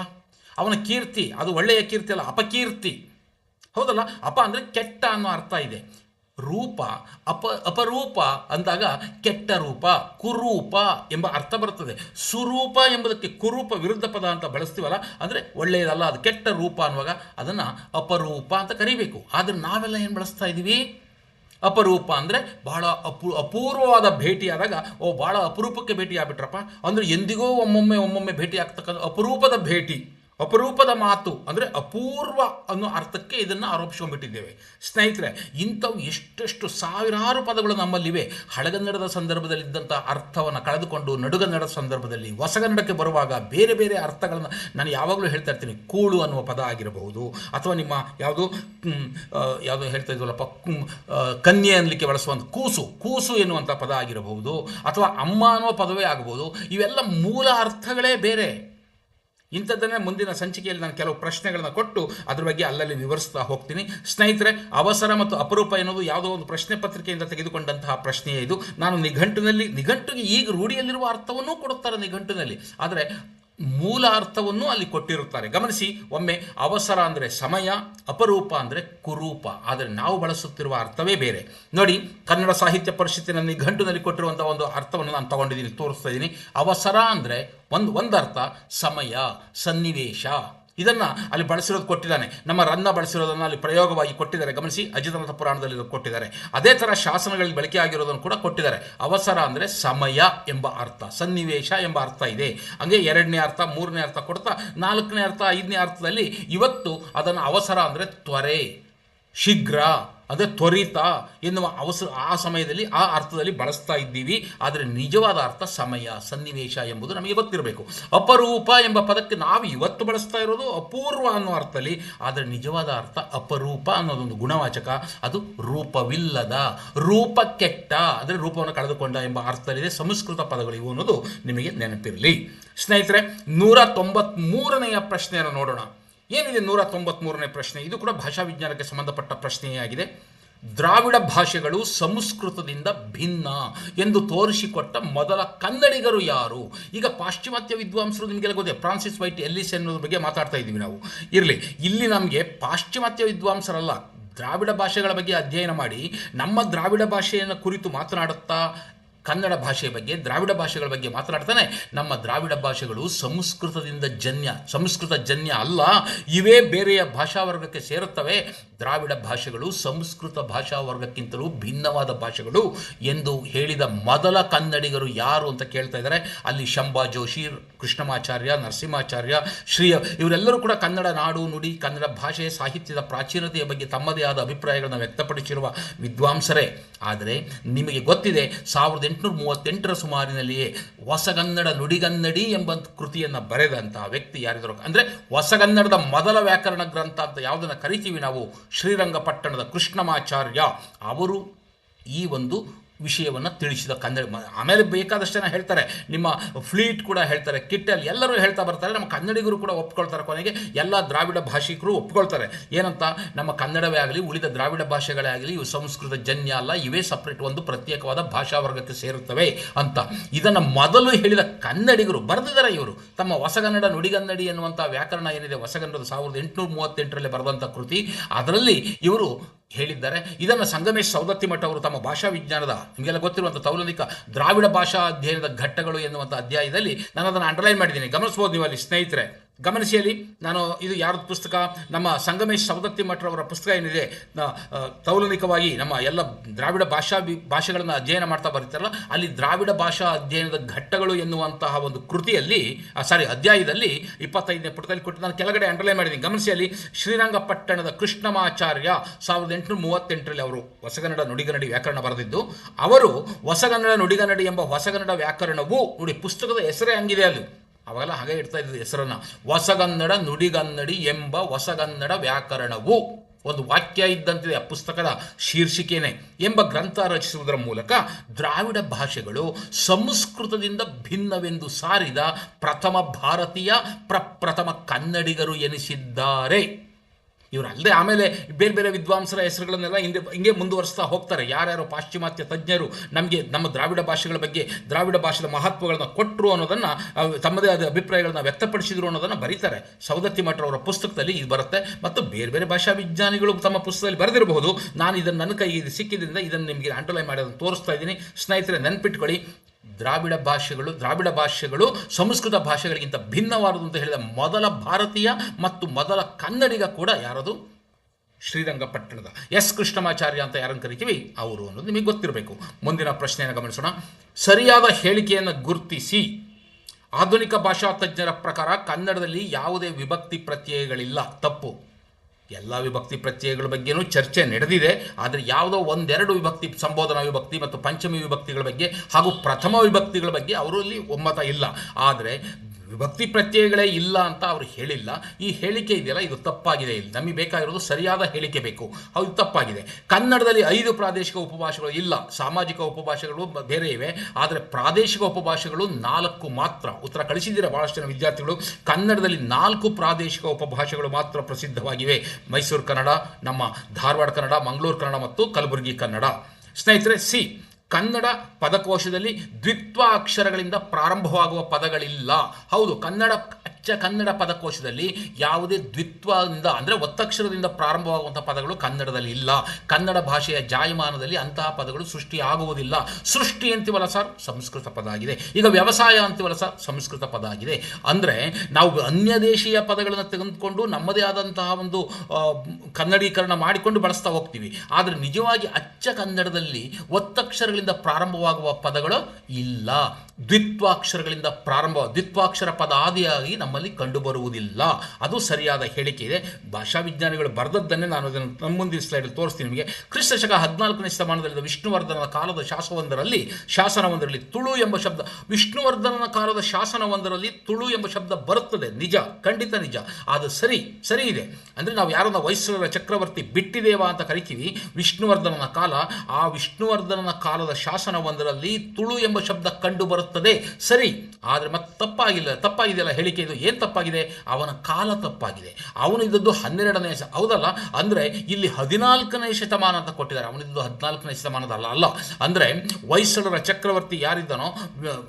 ಅವನ ಕೀರ್ತಿ, ಅದು ಒಳ್ಳೆಯ ಕೀರ್ತಿ ಅಲ್ಲ, ಅಪಕೀರ್ತಿ. ಹೌದಲ್ಲ? ಅಪ ಅಂದರೆ ಕೆಟ್ಟ ಅನ್ನೋ ಅರ್ಥ ಇದೆ. ರೂಪ, ಅಪ, ಅಪರೂಪ ಅಂದಾಗ ಕೆಟ್ಟ ರೂಪ, ಕುರೂಪ ಎಂಬ ಅರ್ಥ ಬರ್ತದೆ ಸುರೂಪ ಎಂಬುದಕ್ಕೆ ಕುರೂಪ ವಿರುದ್ಧ ಪದ ಅಂತ ಬಳಸ್ತೀವಲ್ಲ, ಅಂದರೆ ಒಳ್ಳೆಯದಲ್ಲ, ಅದು ಕೆಟ್ಟ ರೂಪ ಅನ್ನುವಾಗ ಅದನ್ನು ಅಪರೂಪ ಅಂತ ಕರಿಬೇಕು. ಆದರೆ ನಾವೆಲ್ಲ ಏನು ಬಳಸ್ತಾ ಇದ್ದೀವಿ ಅಪರೂಪ ಅಂದರೆ ಬಹಳ ಅಪೂ, ಅಪೂರ್ವವಾದ ಭೇಟಿಯಾದಾಗ, ಓ ಭಾಳ ಅಪರೂಪಕ್ಕೆ ಭೇಟಿ ಆಗ್ಬಿಟ್ರಪ್ಪ ಅಂದರೆ ಎಂದಿಗೋ ಒಮ್ಮೊಮ್ಮೆ ಒಮ್ಮೊಮ್ಮೆ ಭೇಟಿ ಆಗ್ತಕ್ಕಂಥ ಅಪರೂಪದ ಭೇಟಿ. ಅಪರೂಪದ ಮಾತು ಅಂದರೆ ಅಪೂರ್ವ ಅನ್ನೋ ಅರ್ಥಕ್ಕೆ ಇದನ್ನು ಆರೋಪಿಸ್ಕೊಂಡ್ಬಿಟ್ಟಿದ್ದೇವೆ. ಸ್ನೇಹಿತರೆ, ಇಂಥವು ಎಷ್ಟೆಷ್ಟು ಸಾವಿರಾರು ಪದಗಳು ನಮ್ಮಲ್ಲಿವೆ. ಹಳಗನ್ನಡದ ಸಂದರ್ಭದಲ್ಲಿದ್ದಂಥ ಅರ್ಥವನ್ನು ಕಳೆದುಕೊಂಡು ನಡುಗನ್ನಡದ ಸಂದರ್ಭದಲ್ಲಿ ಹೊಸಗನ್ನಡಕ್ಕೆ ಬರುವಾಗ ಬೇರೆ ಬೇರೆ ಅರ್ಥಗಳನ್ನು ನಾನು ಯಾವಾಗಲೂ ಹೇಳ್ತಾ ಇರ್ತೀನಿ. ಕೂಳು ಅನ್ನುವ ಪದ ಆಗಿರಬಹುದು, ಅಥವಾ ನಿಮ್ಮ ಯಾವುದು ಯಾವುದು ಹೇಳ್ತಾ ಇದ್ವಲ್ಲಪ್ಪ ಕನ್ಯೆ ಅನ್ನಲಿಕ್ಕೆ ಬಳಸುವಂಥ ಕೂಸು ಕೂಸು ಎನ್ನುವಂಥ ಪದ ಆಗಿರಬಹುದು, ಅಥವಾ ಅಮ್ಮ ಅನ್ನುವ ಪದವೇ ಆಗಬಹುದು. ಇವೆಲ್ಲ ಮೂಲ ಅರ್ಥಗಳೇ ಬೇರೆ. ಇಂಥದ್ದನ್ನೇ ಮುಂದಿನ ಸಂಚಿಕೆಯಲ್ಲಿ ನಾನು ಕೆಲವು ಪ್ರಶ್ನೆಗಳನ್ನ ಕೊಟ್ಟು ಅದ್ರ ಬಗ್ಗೆ ಅಲ್ಲಲ್ಲಿ ವಿವರಿಸ್ತಾ ಹೋಗ್ತೀನಿ. ಸ್ನೇಹಿತರೆ, ಅವಸರ ಮತ್ತು ಅಪರೂಪ ಎನ್ನುವುದು ಯಾವುದೋ ಒಂದು ಪ್ರಶ್ನೆ ಪತ್ರಿಕೆಯಿಂದ ತೆಗೆದುಕೊಂಡಂತಹ ಪ್ರಶ್ನೆಯೇ ಇದು. ನಾನು ನಿಘಂಟಿನಲ್ಲಿ, ನಿಘಂಟಿಗೆ ಈಗ ರೂಢಿಯಲ್ಲಿರುವ ಅರ್ಥವನ್ನೂ ಕೊಡುತ್ತಾರೆ ನಿಘಂಟಿನಲ್ಲಿ. ಆದರೆ ಮೂಲ ಅರ್ಥವನ್ನು ಅಲ್ಲಿ ಕೊಟ್ಟಿರುತ್ತಾರೆ. ಗಮನಿಸಿ, ಒಮ್ಮೆ ಅವಸರ ಅಂದರೆ ಸಮಯ, ಅಪರೂಪ ಅಂದರೆ ಕುರೂಪ. ಆದರೆ ನಾವು ಬಳಸುತ್ತಿರುವ ಅರ್ಥವೇ ಬೇರೆ. ನೋಡಿ, ಕನ್ನಡ ಸಾಹಿತ್ಯ ಪರಿಷತ್ತಿನ ನಿಘಂಟಿನಲ್ಲಿ ಕೊಟ್ಟಿರುವಂಥ ಒಂದು ಅರ್ಥವನ್ನು ನಾನು ತಗೊಂಡಿದ್ದೀನಿ, ತೋರಿಸ್ತಾ ಇದ್ದೀನಿ. ಅವಸರ ಅಂದರೆ ಒಂದು, ಒಂದರ್ಥ, ಸಮಯ, ಸನ್ನಿವೇಶ. ಇದನ್ನು ಅಲ್ಲಿ ಬಳಸಿರೋದು ಕೊಟ್ಟಿದ್ದಾನೆ. ನಮ್ಮ ರನ್ನ ಬಳಸಿರೋದನ್ನು ಅಲ್ಲಿ ಪ್ರಯೋಗವಾಗಿ ಕೊಟ್ಟಿದ್ದಾರೆ. ಗಮನಿಸಿ ಅಜಿತನಾಥ ಪುರಾಣದಲ್ಲಿ ಕೊಟ್ಟಿದ್ದಾರೆ. ಅದೇ ಥರ ಶಾಸನಗಳಲ್ಲಿ ಬಳಕೆ ಆಗಿರೋದನ್ನು ಕೂಡ ಕೊಟ್ಟಿದ್ದಾರೆ. ಅವಸರ ಅಂದರೆ ಸಮಯ ಎಂಬ ಅರ್ಥ, ಸನ್ನಿವೇಶ ಎಂಬ ಅರ್ಥ ಇದೆ. ಹಂಗೆ ಎರಡನೇ ಅರ್ಥ, ಮೂರನೇ ಅರ್ಥ ಕೊಡ್ತಾ, ನಾಲ್ಕನೇ ಅರ್ಥ, ಐದನೇ ಅರ್ಥದಲ್ಲಿ ಇವತ್ತು ಅದನ್ನು ಅವಸರ ಅಂದರೆ ತ್ವರೆ, ಶೀಘ್ರ. ಅಂದರೆ ತ್ವರಿತ ಎನ್ನುವ ಅವಸರ ಆ ಸಮಯದಲ್ಲಿ, ಆ ಅರ್ಥದಲ್ಲಿ ಬಳಸ್ತಾ ಇದ್ದೀವಿ. ಆದರೆ ನಿಜವಾದ ಅರ್ಥ ಸಮಯ, ಸನ್ನಿವೇಶ ಎಂಬುದು ನಮಗೆ ಗೊತ್ತಿರಬೇಕು. ಅಪರೂಪ ಎಂಬ ಪದಕ್ಕೆ ನಾವು ಇವತ್ತು ಬಳಸ್ತಾ ಇರೋದು ಅಪೂರ್ವ ಅನ್ನೋ ಅರ್ಥದಲ್ಲಿ. ಆದರೆ ನಿಜವಾದ ಅರ್ಥ ಅಪರೂಪ ಅನ್ನೋದೊಂದು ಗುಣವಾಚಕ. ಅದು ರೂಪವಿಲ್ಲದ, ರೂಪ ಕೆಟ್ಟ, ಅಂದರೆ ರೂಪವನ್ನು ಕಳೆದುಕೊಂಡ ಎಂಬ ಅರ್ಥದಲ್ಲಿದೆ ಸಂಸ್ಕೃತ ಪದಗಳು ಇವು ಅನ್ನೋದು ನಿಮಗೆ ನೆನಪಿರಲಿ. ಸ್ನೇಹಿತರೆ, ನೂರ ತೊಂಬತ್ಮೂರನೆಯ ಪ್ರಶ್ನೆಯನ್ನು ನೋಡೋಣ. ಏನಿದೆ ನೂರ ತೊಂಬತ್ಮೂರನೇ ಪ್ರಶ್ನೆ? ಇದು ಕೂಡ ಭಾಷಾ ವಿಜ್ಞಾನಕ್ಕೆ ಸಂಬಂಧಪಟ್ಟ ಪ್ರಶ್ನೆಯೇ ಆಗಿದೆ ದ್ರಾವಿಡ ಭಾಷೆಗಳು ಸಂಸ್ಕೃತದಿಂದ ಭಿನ್ನ ಎಂದು ತೋರಿಸಿಕೊಟ್ಟ ಮೊದಲ ಕನ್ನಡಿಗರು ಯಾರು? ಈಗ ಪಾಶ್ಚಿಮಾತ್ಯ ವಿದ್ವಾಂಸರು ನಿಮಗೆಲ್ಲ ಗೊತ್ತೆ? ಫ್ರಾನ್ಸಿಸ್ ವೈಟ್ ಎಲ್ಲಿಸ್ ಅನ್ನೋದ್ರ ಬಗ್ಗೆ ಮಾತಾಡ್ತಾ ಇದ್ದೀವಿ ನಾವು. ಇರಲಿ, ಇಲ್ಲಿ ನಮಗೆ ಪಾಶ್ಚಿಮಾತ್ಯ ವಿದ್ವಾಂಸರಲ್ಲ ದ್ರಾವಿಡ ಭಾಷೆಗಳ ಬಗ್ಗೆ ಅಧ್ಯಯನ ಮಾಡಿ, ನಮ್ಮ ದ್ರಾವಿಡ ಭಾಷೆಯನ್ನು ಕುರಿತು ಮಾತನಾಡುತ್ತಾ ಕನ್ನಡ ಭಾಷೆಯ ಬಗ್ಗೆ, ದ್ರಾವಿಡ ಭಾಷೆಗಳ ಬಗ್ಗೆ ಮಾತನಾಡ್ತಾನೆ. ನಮ್ಮ ದ್ರಾವಿಡ ಭಾಷೆಗಳು ಸಂಸ್ಕೃತದಿಂದ ಜನ್ಯ, ಸಂಸ್ಕೃತ ಜನ್ಯ ಅಲ್ಲ, ಇವೇ ಬೇರೆಯ ಭಾಷಾ ವರ್ಗಕ್ಕೆ ಸೇರುತ್ತವೆ. ದ್ರಾವಿಡ ಭಾಷೆಗಳು ಸಂಸ್ಕೃತ ಭಾಷಾ ವರ್ಗಕ್ಕಿಂತಲೂ ಭಿನ್ನವಾದ ಭಾಷೆಗಳು ಎಂದು ಹೇಳಿದ ಮೊದಲ ಕನ್ನಡಿಗರು ಯಾರು ಅಂತ ಕೇಳ್ತಾ ಇದ್ದಾರೆ. ಅಲ್ಲಿ ಶಂಭಾ ಜೋಶಿ ಕೃಷ್ಣಮಾಚಾರ್ಯ, ನರಸಿಂಹಾಚಾರ್ಯ, ಶ್ರೀ ಇವರೆಲ್ಲರೂ ಕೂಡ ಕನ್ನಡ ನಾಡು, ನುಡಿ, ಕನ್ನಡ ಭಾಷೆ ಸಾಹಿತ್ಯದ ಪ್ರಾಚೀನತೆಯ ಬಗ್ಗೆ ತಮ್ಮದೇ ಆದ ಅಭಿಪ್ರಾಯಗಳನ್ನು ವ್ಯಕ್ತಪಡಿಸಿರುವ ವಿದ್ವಾಂಸರೇ. ಆದರೆ ನಿಮಗೆ ಗೊತ್ತಿದೆ ಸಾವಿರದ ಎಂಟುನೂರ ಮೂವತ್ತೆಂಟರ ಸುಮಾರಿನಲ್ಲಿಯೇ ಹೊಸಗನ್ನಡ ನುಡಿಗನ್ನಡಿ ಎಂಬ ಕೃತಿಯನ್ನು ಬರೆದಂತಹ ವ್ಯಕ್ತಿ ಯಾರಿದ್ರು ಅಂದರೆ ಹೊಸಗನ್ನಡದ ಮೊದಲ ವ್ಯಾಕರಣ ಗ್ರಂಥ ಅಂತ ಯಾವುದನ್ನು ಕರಿತೀವಿ ನಾವು? ಶ್ರೀರಂಗಪಟ್ಟಣದ ಕೃಷ್ಣಮಾಚಾರ್ಯ ಅವರು ಈ ಒಂದು ವಿಷಯವನ್ನು ತಿಳಿಸಿದ ಕನ್ನಡ ಆಮೇಲೆ ಬೇಕಾದಷ್ಟು ಜನ ಹೇಳ್ತಾರೆ. ನಿಮ್ಮ ಫ್ಲೀಟ್ ಕೂಡ ಹೇಳ್ತಾರೆ. ಕಿಟ್ಟಲ್ಲಿ ಎಲ್ಲರೂ ಹೇಳ್ತಾ ಬರ್ತಾರೆ. ನಮ್ಮ ಕನ್ನಡಿಗರು ಕೂಡ ಒಪ್ಕೊಳ್ತಾರೆ ಕೊನೆಗೆ. ಎಲ್ಲ ದ್ರಾವಿಡ ಭಾಷಿಕರು ಒಪ್ಕೊಳ್ತಾರೆ. ಏನಂತ? ನಮ್ಮ ಕನ್ನಡವೇ ಆಗಲಿ, ಉಳಿದ ದ್ರಾವಿಡ ಭಾಷೆಗಳೇ ಆಗಲಿ, ಇವು ಸಂಸ್ಕೃತ ಜನ್ಯ ಅಲ್ಲ, ಇವೇ ಸಪ್ರೇಟ್ ಒಂದು ಪ್ರತ್ಯೇಕವಾದ ಭಾಷಾ ವರ್ಗಕ್ಕೆ ಸೇರುತ್ತವೆ ಅಂತ. ಇದನ್ನು ಮೊದಲು ಹೇಳಿದ ಕನ್ನಡಿಗರು ಬರೆದಿದ್ದಾರೆ ಇವರು. ತಮ್ಮ ಹೊಸಗನ್ನಡ, ನುಡಿಗನ್ನಡಿ ಎನ್ನುವಂಥ ವ್ಯಾಕರಣ ಏನಿದೆ? ಹೊಸಗನ್ನಡದ ಸಾವಿರದ ಎಂಟುನೂರ ಮೂವತ್ತೆಂಟರಲ್ಲಿ ಬರೆದಂಥ ಕೃತಿ. ಅದರಲ್ಲಿ ಇವರು ಹೇಳಿದ್ದಾರೆ. ಇದನ್ನು ಸಂಗಮೇಶ್ ಸೌದತ್ತಿ ಮಠ ಅವರು ತಮ್ಮ ಭಾಷಾ ವಿಜ್ಞಾನದ ನಿಮಗೆಲ್ಲ ಗೊತ್ತಿರುವಂಥ ತೌಲನಿಕ ದ್ರಾವಿಡ ಭಾಷಾ ಅಧ್ಯಯನದ ಘಟ್ಟಗಳು ಎನ್ನುವಂಥ ಅಧ್ಯಾಯದಲ್ಲಿ ನಾನು ಅದನ್ನು ಅಂಡರ್ಲೈನ್ ಮಾಡಿದ್ದೀನಿ. ಗಮನಿಸ್ಬೋದು ನೀವು ಅಲ್ಲಿ ಸ್ನೇಹಿತರೆ. ಗಮನಿಸಿ ಅಲ್ಲಿ ನಾನು ಇದು ಯಾರ್ದು ಪುಸ್ತಕ? ನಮ್ಮ ಸಂಗಮೇಶ್ ಸವದತ್ತಿ ಮಠರವರ ಪುಸ್ತಕ ಏನಿದೆ? ತೌಲನಿಕವಾಗಿ ನಮ್ಮ ಎಲ್ಲ ದ್ರಾವಿಡ ಭಾಷಾ ಭಾಷೆಗಳನ್ನು ಅಧ್ಯಯನ ಮಾಡ್ತಾ ಬರ್ತಾರಲ್ಲ, ಅಲ್ಲಿ ದ್ರಾವಿಡ ಭಾಷಾ ಅಧ್ಯಯನದ ಘಟ್ಟಗಳು ಎನ್ನುವಂತಹ ಒಂದು ಕೃತಿಯಲ್ಲಿ ಸಾರಿ ಅಧ್ಯಾಯದಲ್ಲಿ ಇಪ್ಪತ್ತೈದನೇ ಪುಟದಲ್ಲಿ ಕೊಟ್ಟು ನಾನು ಕೆಳಗಡೆ ಅಂಡರ್ಲೈನ್ ಮಾಡಿದ್ದೀನಿ. ಗಮನಿಸಿ ಅಲ್ಲಿ ಶ್ರೀರಂಗಪಟ್ಟಣದ ಕೃಷ್ಣಮಾಚಾರ್ಯ ಸಾವಿರದ ಎಂಟುನೂರ ಮೂವತ್ತೆಂಟರಲ್ಲಿ ಅವರು ಹೊಸಗನ್ನಡ ನುಡಿಗನ್ನಡಿ ವ್ಯಾಕರಣ ಬರೆದಿದ್ದು, ಅವರು ಹೊಸಗನ್ನಡ ನುಡಿಗನ್ನಡಿ ಎಂಬ ಹೊಸಗನ್ನಡ ವ್ಯಾಕರಣವು ನೋಡಿ ಪುಸ್ತಕದ ಹೆಸರೇ ಹಂಗಿದೆ ಅಲ್ಲಿ. ಅವೆಲ್ಲ ಹಾಗೆ ಇಡ್ತಾ ಇದ್ದು ಹೆಸರನ್ನ. ಹೊಸಗನ್ನಡ ನುಡಿಗನ್ನಡಿ ಎಂಬ ಹೊಸಗನ್ನಡ ವ್ಯಾಕರಣವು ಒಂದು ವಾಕ್ಯ ಇದ್ದಂತಿದೆ ಆ ಪುಸ್ತಕದ ಶೀರ್ಷಿಕೆನೆ ಎಂಬ ಗ್ರಂಥ ರಚಿಸುವುದರ ಮೂಲಕ ದ್ರಾವಿಡ ಭಾಷೆಗಳು ಸಂಸ್ಕೃತದಿಂದ ಭಿನ್ನವೆಂದು ಸಾರಿದ ಪ್ರಥಮ ಭಾರತೀಯ ಪ್ರಪ್ರಥಮ ಕನ್ನಡಿಗರು ಎನಿಸಿದ್ದಾರೆ. ಇವರು ಅಲ್ಲದೆ ಆಮೇಲೆ ಬೇರೆ ಬೇರೆ ವಿದ್ವಾಂಸರ ಹೆಸರುಗಳನ್ನೆಲ್ಲ ಹಿಂದೆ ಹಿಂಗೆ ಮುಂದುವರಿಸ್ತಾ ಹೋಗ್ತಾರೆ. ಯಾರ್ಯಾರು ಪಾಶ್ಚಿಮಾತ್ಯ ತಜ್ಞರು ನಮಗೆ ನಮ್ಮ ದ್ರಾವಿಡ ಭಾಷೆಗಳ ಬಗ್ಗೆ ದ್ರಾವಿಡ ಭಾಷೆಯ ಮಹತ್ವಗಳನ್ನ ಕೊಟ್ಟರು ಅನ್ನೋದನ್ನು ತಮ್ಮದೇ ಆದ ಅಭಿಪ್ರಾಯಗಳನ್ನ ವ್ಯಕ್ತಪಡಿಸಿದ್ರು ಅನ್ನೋದನ್ನು ಬರೀತಾರೆ. ಸವದತ್ತಿ ಮಠರವರ ಪುಸ್ತಕದಲ್ಲಿ ಇದು ಬರುತ್ತೆ. ಮತ್ತು ಬೇರೆ ಬೇರೆ ಭಾಷಾ ವಿಜ್ಞಾನಿಗಳು ತಮ್ಮ ಪುಸ್ತಕದಲ್ಲಿ ಬರೆದಿರಬಹುದು. ನಾನು ಇದನ್ನು ನನ್ನ ಕೈಗೆ ಸಿಕ್ಕಿದ್ರಿಂದ ಇದನ್ನು ನಿಮಗೆ ಅಂಡರ್ಲೈನ್ ಮಾಡಿ ಅದನ್ನು ತೋರಿಸ್ತಾ ಇದ್ದೀನಿ. ಸ್ನೇಹಿತರೆ, ನೆನ್ಪಿಟ್ಕೊಳ್ಳಿ. ದ್ರಾವಿಡ ಭಾಷೆಗಳು ದ್ರಾವಿಡ ಭಾಷೆಗಳು ಸಂಸ್ಕೃತ ಭಾಷೆಗಳಿಗಿಂತ ಭಿನ್ನವಾದದ್ದು ಅಂತ ಹೇಳಿದ ಮೊದಲ ಭಾರತೀಯ ಮತ್ತು ಮೊದಲ ಕನ್ನಡಿಗ ಕೂಡ ಯಾರದು? ಶ್ರೀರಂಗಪಟ್ಟಣದ ಎಸ್ ಕೃಷ್ಣಮಾಚಾರ್ಯ ಅಂತ ಯಾರನ್ನು ಕರಿತೀವಿ? ಅವರು ಅನ್ನೋದು ನಿಮಗೆ ಗೊತ್ತಿರಬೇಕು. ಮುಂದಿನ ಪ್ರಶ್ನೆಯನ್ನು ಗಮನಿಸೋಣ. ಸರಿಯಾದ ಹೇಳಿಕೆಯನ್ನು ಗುರುತಿಸಿ. ಆಧುನಿಕ ಭಾಷಾ ತಜ್ಞರ ಪ್ರಕಾರ ಕನ್ನಡದಲ್ಲಿ ಯಾವುದೇ ವಿಭಕ್ತಿ ಪ್ರತ್ಯಯಗಳಿಲ್ಲ. ತಪ್ಪು. ಎಲ್ಲ ವಿಭಕ್ತಿ ಪ್ರತ್ಯಯಗಳ ಬಗ್ಗೆನೂ ಚರ್ಚೆ ನಡೆದಿದೆ. ಆದರೆ ಯಾವುದೋ ಒಂದೆರಡು ವಿಭಕ್ತಿ, ಸಂಬೋಧನಾ ವಿಭಕ್ತಿ ಮತ್ತು ಪಂಚಮಿ ವಿಭಕ್ತಿಗಳ ಬಗ್ಗೆ ಹಾಗೂ ಪ್ರಥಮ ವಿಭಕ್ತಿಗಳ ಬಗ್ಗೆ ಅವರಲ್ಲಿ ಒಮ್ಮತ ಇಲ್ಲ. ಆದರೆ ವಿಭಕ್ತಿ ಪ್ರತ್ಯಯಗಳೇ ಇಲ್ಲ ಅಂತ ಅವರು ಹೇಳಿಲ್ಲ. ಈ ಹೇಳಿಕೆ ಇದೆಯಲ್ಲ, ಇದು ತಪ್ಪಾಗಿದೆ. ಇಲ್ಲಿ ನಮಗೆ ಬೇಕಾಗಿರೋದು ಸರಿಯಾದ ಹೇಳಿಕೆ ಬೇಕು. ಅದು ತಪ್ಪಾಗಿದೆ. ಕನ್ನಡದಲ್ಲಿ ಐದು ಪ್ರಾದೇಶಿಕ ಉಪಭಾಷೆಗಳು ಇಲ್ಲ. ಸಾಮಾಜಿಕ ಉಪಭಾಷೆಗಳು ಬೇರೆ ಇವೆ. ಆದರೆ ಪ್ರಾದೇಶಿಕ ಉಪಭಾಷೆಗಳು ನಾಲ್ಕು ಮಾತ್ರ. ಉತ್ತರ ಕಳಿಸಿದ್ದೀರ ಭಾಳಷ್ಟು ಜನ ವಿದ್ಯಾರ್ಥಿಗಳು. ಕನ್ನಡದಲ್ಲಿ ನಾಲ್ಕು ಪ್ರಾದೇಶಿಕ ಉಪಭಾಷೆಗಳು ಮಾತ್ರ ಪ್ರಸಿದ್ಧವಾಗಿವೆ. ಮೈಸೂರು ಕನ್ನಡ, ನಮ್ಮ ಧಾರವಾಡ ಕನ್ನಡ, ಮಂಗಳೂರು ಕನ್ನಡ ಮತ್ತು ಕಲಬುರಗಿ ಕನ್ನಡ. ಸ್ನೇಹಿತರೆ, ಸಿ. ಕನ್ನಡ ಪದಕೋಶದಲ್ಲಿ ದ್ವಿತ್ವ ಅಕ್ಷರಗಳಿಂದ ಪ್ರಾರಂಭವಾಗುವ ಪದಗಳಿಲ್ಲ. ಹೌದು ಕನ್ನಡ ಅಚ್ಚ ಕನ್ನಡ ಪದಕೋಶದಲ್ಲಿ ಯಾವುದೇ ದ್ವಿತ್ವದಿಂದ ಅಂದರೆ ಒತ್ತಕ್ಷರದಿಂದ ಪ್ರಾರಂಭವಾಗುವಂಥ ಪದಗಳು ಕನ್ನಡದಲ್ಲಿ ಇಲ್ಲ. ಕನ್ನಡ ಭಾಷೆಯ ಜಾಯಮಾನದಲ್ಲಿ ಅಂತಹ ಪದಗಳು ಸೃಷ್ಟಿ ಆಗುವುದಿಲ್ಲ ಸೃಷ್ಟಿ ಅಂತೀವಲ್ಲ ಸರ್? ಸಂಸ್ಕೃತ ಪದ ಆಗಿದೆ. ಈಗ ವ್ಯವಸಾಯ ಅಂತೀವಲ್ಲ ಸರ್? ಸಂಸ್ಕೃತ ಪದ ಆಗಿದೆ. ಅಂದರೆ ನಾವು ಅನ್ಯ ದೇಶೀಯ ಪದಗಳನ್ನು ತೆಗೆದುಕೊಂಡು ನಮ್ಮದೇ ಆದಂತಹ ಒಂದು ಕನ್ನಡೀಕರಣ ಮಾಡಿಕೊಂಡು ಬಳಸ್ತಾ ಹೋಗ್ತೀವಿ. ಆದರೆ ನಿಜವಾಗಿ ಅಚ್ಚ ಕನ್ನಡದಲ್ಲಿ ಒತ್ತಕ್ಷರಗಳಿಂದ ಪ್ರಾರಂಭವಾಗುವ ಪದಗಳು ಇಲ್ಲ. ದ್ವಿತ್ವಾಕ್ಷರಗಳಿಂದ ಪ್ರಾರಂಭ, ದ್ವಿತ್ವಾಕ್ಷರ ಪದ ಆದಿಯಾಗಿ ನಮ್ಮಲ್ಲಿ ಕಂಡುಬರುವುದಿಲ್ಲ. ಅದು ಸರಿಯಾದ ಹೇಳಿಕೆ ಇದೆ. ಭಾಷಾ ವಿಜ್ಞಾನಿಗಳು ಬರೆದದ್ದನ್ನೇ ನಾನು ಅದನ್ನು ನಮ್ಮ ಮುಂದಿನ ಸ್ಲೈಡಲ್ಲಿ ತೋರಿಸ್ತೀನಿ ನಿಮಗೆ. ಕ್ರಿಸ್ತ ಶಕ ಹದಿನಾಲ್ಕನೇ ಶತಮಾನದಲ್ಲಿ ವಿಷ್ಣುವರ್ಧನನ ಕಾಲದ ಶಾಸನವೊಂದರಲ್ಲಿ ಶಾಸನವೊಂದರಲ್ಲಿ ತುಳು ಎಂಬ ಶಬ್ದ, ವಿಷ್ಣುವರ್ಧನನ ಕಾಲದ ಶಾಸನವೊಂದರಲ್ಲಿ ತುಳು ಎಂಬ ಶಬ್ದ ಬರುತ್ತದೆ. ನಿಜ, ಖಂಡಿತ ನಿಜ. ಅದು ಸರಿ ಸರಿ ಇದೆ. ಅಂದರೆ ನಾವು ಯಾರನ್ನ ವಯಸ್ಸರ ಚಕ್ರವರ್ತಿ ಬಿಟ್ಟಿದೇವ ಅಂತ ಕರಿತೀವಿ, ವಿಷ್ಣುವರ್ಧನನ ಕಾಲ, ಆ ವಿಷ್ಣುವರ್ಧನನ ಕಾಲದ ಶಾಸನವೊಂದರಲ್ಲಿ ತುಳು ಎಂಬ ಶಬ್ದ ಕಂಡು ಬರುತ್ತದೆ ಸರಿ, ಆದರೆ ಮತ್ತೆ ತಪ್ಪಾಗಿಲ್ಲ, ತಪ್ಪಾಗಿದೆಯಲ್ಲ ಹೇಳಿಕೆ ಇದು. ಏನು ತಪ್ಪಾಗಿದೆ? ಅವನ ಕಾಲ ತಪ್ಪಾಗಿದೆ. ಅವನು ಇದ್ದದ್ದು ಹನ್ನೆರಡನೇ ಶ ಹೌದಲ್ಲ? ಅಂದರೆ ಇಲ್ಲಿ ಹದಿನಾಲ್ಕನೇ ಶತಮಾನ ಅಂತ ಕೊಟ್ಟಿದ್ದಾರೆ. ಅವನಿದ್ದು ಹದಿನಾಲ್ಕನೇ ಶತಮಾನದಲ್ಲ ಅಲ್ಲ ಅಂದರೆ ಹೊಯ್ಸಳರ ಚಕ್ರವರ್ತಿ ಯಾರಿದ್ದಾನೋ?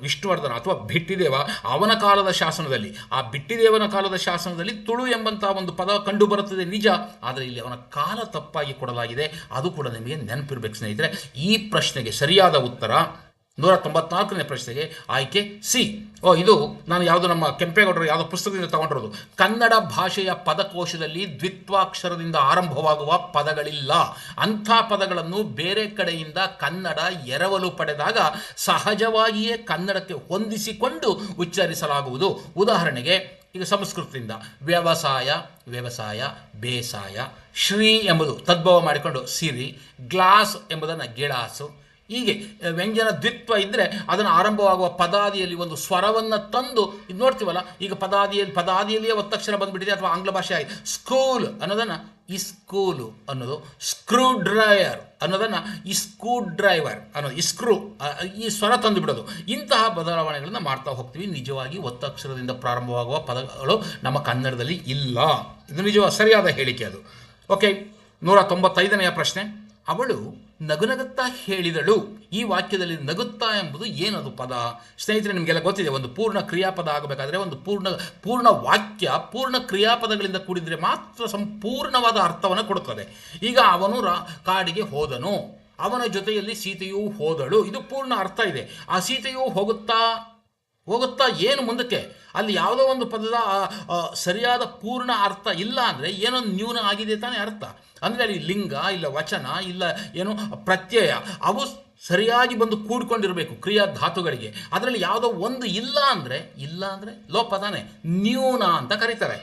ವಿಷ್ಣುವರ್ಧನ ಅಥವಾ ಬಿಟ್ಟಿದೇವ ಅವನ ಕಾಲದ ಶಾಸನದಲ್ಲಿ. ಆ ಬಿಟ್ಟಿದೇವನ ಕಾಲದ ಶಾಸನದಲ್ಲಿ ತುಳು ಎಂಬಂತಹ ಒಂದು ಪದ ಕಂಡು ಬರುತ್ತದೆ ನಿಜ. ಆದರೆ ಇಲ್ಲಿ ಅವನ ಕಾಲ ತಪ್ಪಾಗಿ ಕೊಡಲಾಗಿದೆ. ಅದು ಕೂಡ ನಿಮಗೆ ನೆನಪಿರ್ಬೇಕು ಸ್ನೇಹಿತರೆ. ಈ ಪ್ರಶ್ನೆಗೆ ಸರಿಯಾದ ಉತ್ತರ ನೂರ ತೊಂಬತ್ನಾಲ್ಕನೇ ಪ್ರಶ್ನೆಗೆ ಆಯ್ಕೆ ಸಿ. ಓ, ಇದು ನಾನು ಯಾವುದು ನಮ್ಮ ಕೆಂಪೇಗೌಡರು ಯಾವುದೋ ಪುಸ್ತಕದಿಂದ ತಗೊಂಡಿರೋದು. ಕನ್ನಡ ಭಾಷೆಯ ಪದಕೋಶದಲ್ಲಿ ದ್ವಿತ್ವಾಕ್ಷರದಿಂದ ಆರಂಭವಾಗುವ ಪದಗಳಿಲ್ಲ. ಅಂಥ ಪದಗಳನ್ನು ಬೇರೆ ಕಡೆಯಿಂದ ಕನ್ನಡ ಎರವಲು ಪಡೆದಾಗ ಸಹಜವಾಗಿಯೇ ಕನ್ನಡಕ್ಕೆ ಹೊಂದಿಸಿಕೊಂಡು ಉಚ್ಚರಿಸಲಾಗುವುದು. ಉದಾಹರಣೆಗೆ ಈಗ ಸಂಸ್ಕೃತದಿಂದ ವ್ಯವಸಾಯ ವ್ಯವಸಾಯ, ಬೇಸಾಯ, ಶ್ರೀ ಎಂಬುದು ತದ್ಭವ ಮಾಡಿಕೊಂಡು ಸಿರಿ, ಗ್ಲಾಸ್ ಎಂಬುದನ್ನು ಗಿಳಾಸು ಹೀಗೆ ವ್ಯಂಜನ ದ್ವಿತ್ವ ಇದ್ದರೆ ಅದನ್ನು ಆರಂಭವಾಗುವ ಪದಾದಿಯಲ್ಲಿ ಒಂದು ಸ್ವರವನ್ನು ತಂದು ಇದು ನೋಡ್ತೀವಲ್ಲ, ಈಗ ಪದಾದಿಯಲ್ಲಿ, ಪದಾದಿಯಲ್ಲಿಯೇ ಒತ್ತಕ್ಷರ ಬಂದುಬಿಟ್ಟಿದೆ ಅಥವಾ ಆಂಗ್ಲ ಭಾಷೆ ಆಗಿದೆ ಸ್ಕೂಲ್ ಅನ್ನೋದನ್ನು ಇಸ್ಕೂಲು ಅನ್ನೋದು, ಸ್ಕ್ರೂ ಡ್ರೈವರ್ ಅನ್ನೋದನ್ನು ಇಸ್ಕ್ರೂ ಡ್ರೈವರ್ ಅನ್ನೋದು ಇಸ್ಕ್ರೂ ಈ ಸ್ವರ ತಂದು ಬಿಡೋದು ಇಂತಹ ಬದಲಾವಣೆಗಳನ್ನು ಮಾಡ್ತಾ ಹೋಗ್ತೀವಿ. ನಿಜವಾಗಿ ಒತ್ತಕ್ಷರದಿಂದ ಪ್ರಾರಂಭವಾಗುವ ಪದಗಳು ನಮ್ಮ ಕನ್ನಡದಲ್ಲಿ ಇಲ್ಲ. ಇದು ನಿಜವಾದ, ಸರಿಯಾದ ಹೇಳಿಕೆ ಅದು. ಓಕೆ, ನೂರ ತೊಂಬತ್ತೈದನೆಯ ಪ್ರಶ್ನೆ. ಅವಳು ನಗುನಗುತ್ತಾ ಹೇಳಿದಳು. ಈ ವಾಕ್ಯದಲ್ಲಿ ನಗುತ್ತಾ ಎಂಬುದು ಏನದು ಪದ? ಸ್ನೇಹಿತರೆ, ನಿಮಗೆಲ್ಲ ಗೊತ್ತಿದೆ, ಒಂದು ಪೂರ್ಣ ಕ್ರಿಯಾಪದ ಆಗಬೇಕಾದ್ರೆ ಒಂದು ಪೂರ್ಣ ಪೂರ್ಣ ವಾಕ್ಯ, ಪೂರ್ಣ ಕ್ರಿಯಾಪದಗಳಿಂದ ಕೂಡಿದರೆ ಮಾತ್ರ ಸಂಪೂರ್ಣವಾದ ಅರ್ಥವನ್ನು ಕೊಡುತ್ತದೆ. ಈಗ ಅವನು ರಾ, ಕಾಡಿಗೆ ಹೋದನು. ಅವನ ಜೊತೆಯಲ್ಲಿ ಸೀತೆಯೂ ಹೋದಳು. ಇದು ಪೂರ್ಣ ಅರ್ಥ ಇದೆ. ಆ ಸೀತೆಯು ಹೋಗುತ್ತಾ ಹೋಗುತ್ತಾ ಏನು ಮುಂದಕ್ಕೆ? ಅಲ್ಲಿ ಯಾವುದೋ ಒಂದು ಪದದ ಸರಿಯಾದ ಪೂರ್ಣ ಅರ್ಥ ಇಲ್ಲ ಅಂದರೆ ಏನೋ ನ್ಯೂನ ಆಗಿದೆ ತಾನೇ ಅರ್ಥ. ಅಂದರೆ ಅಲ್ಲಿ ಲಿಂಗ, ಇಲ್ಲ ವಚನ, ಇಲ್ಲ ಏನು ಪ್ರತ್ಯಯ, ಅವು ಸರಿಯಾಗಿ ಬಂದು ಕೂಡ್ಕೊಂಡಿರಬೇಕು ಕ್ರಿಯಾ ಧಾತುಗಳಿಗೆ. ಅದರಲ್ಲಿ ಯಾವುದೋ ಒಂದು ಇಲ್ಲ ಅಂದರೆ ಇಲ್ಲ ಅಂದರೆ ಲೋಪ ತಾನೆ. ನ್ಯೂನ ಅಂತ ಕರೀತಾರೆ.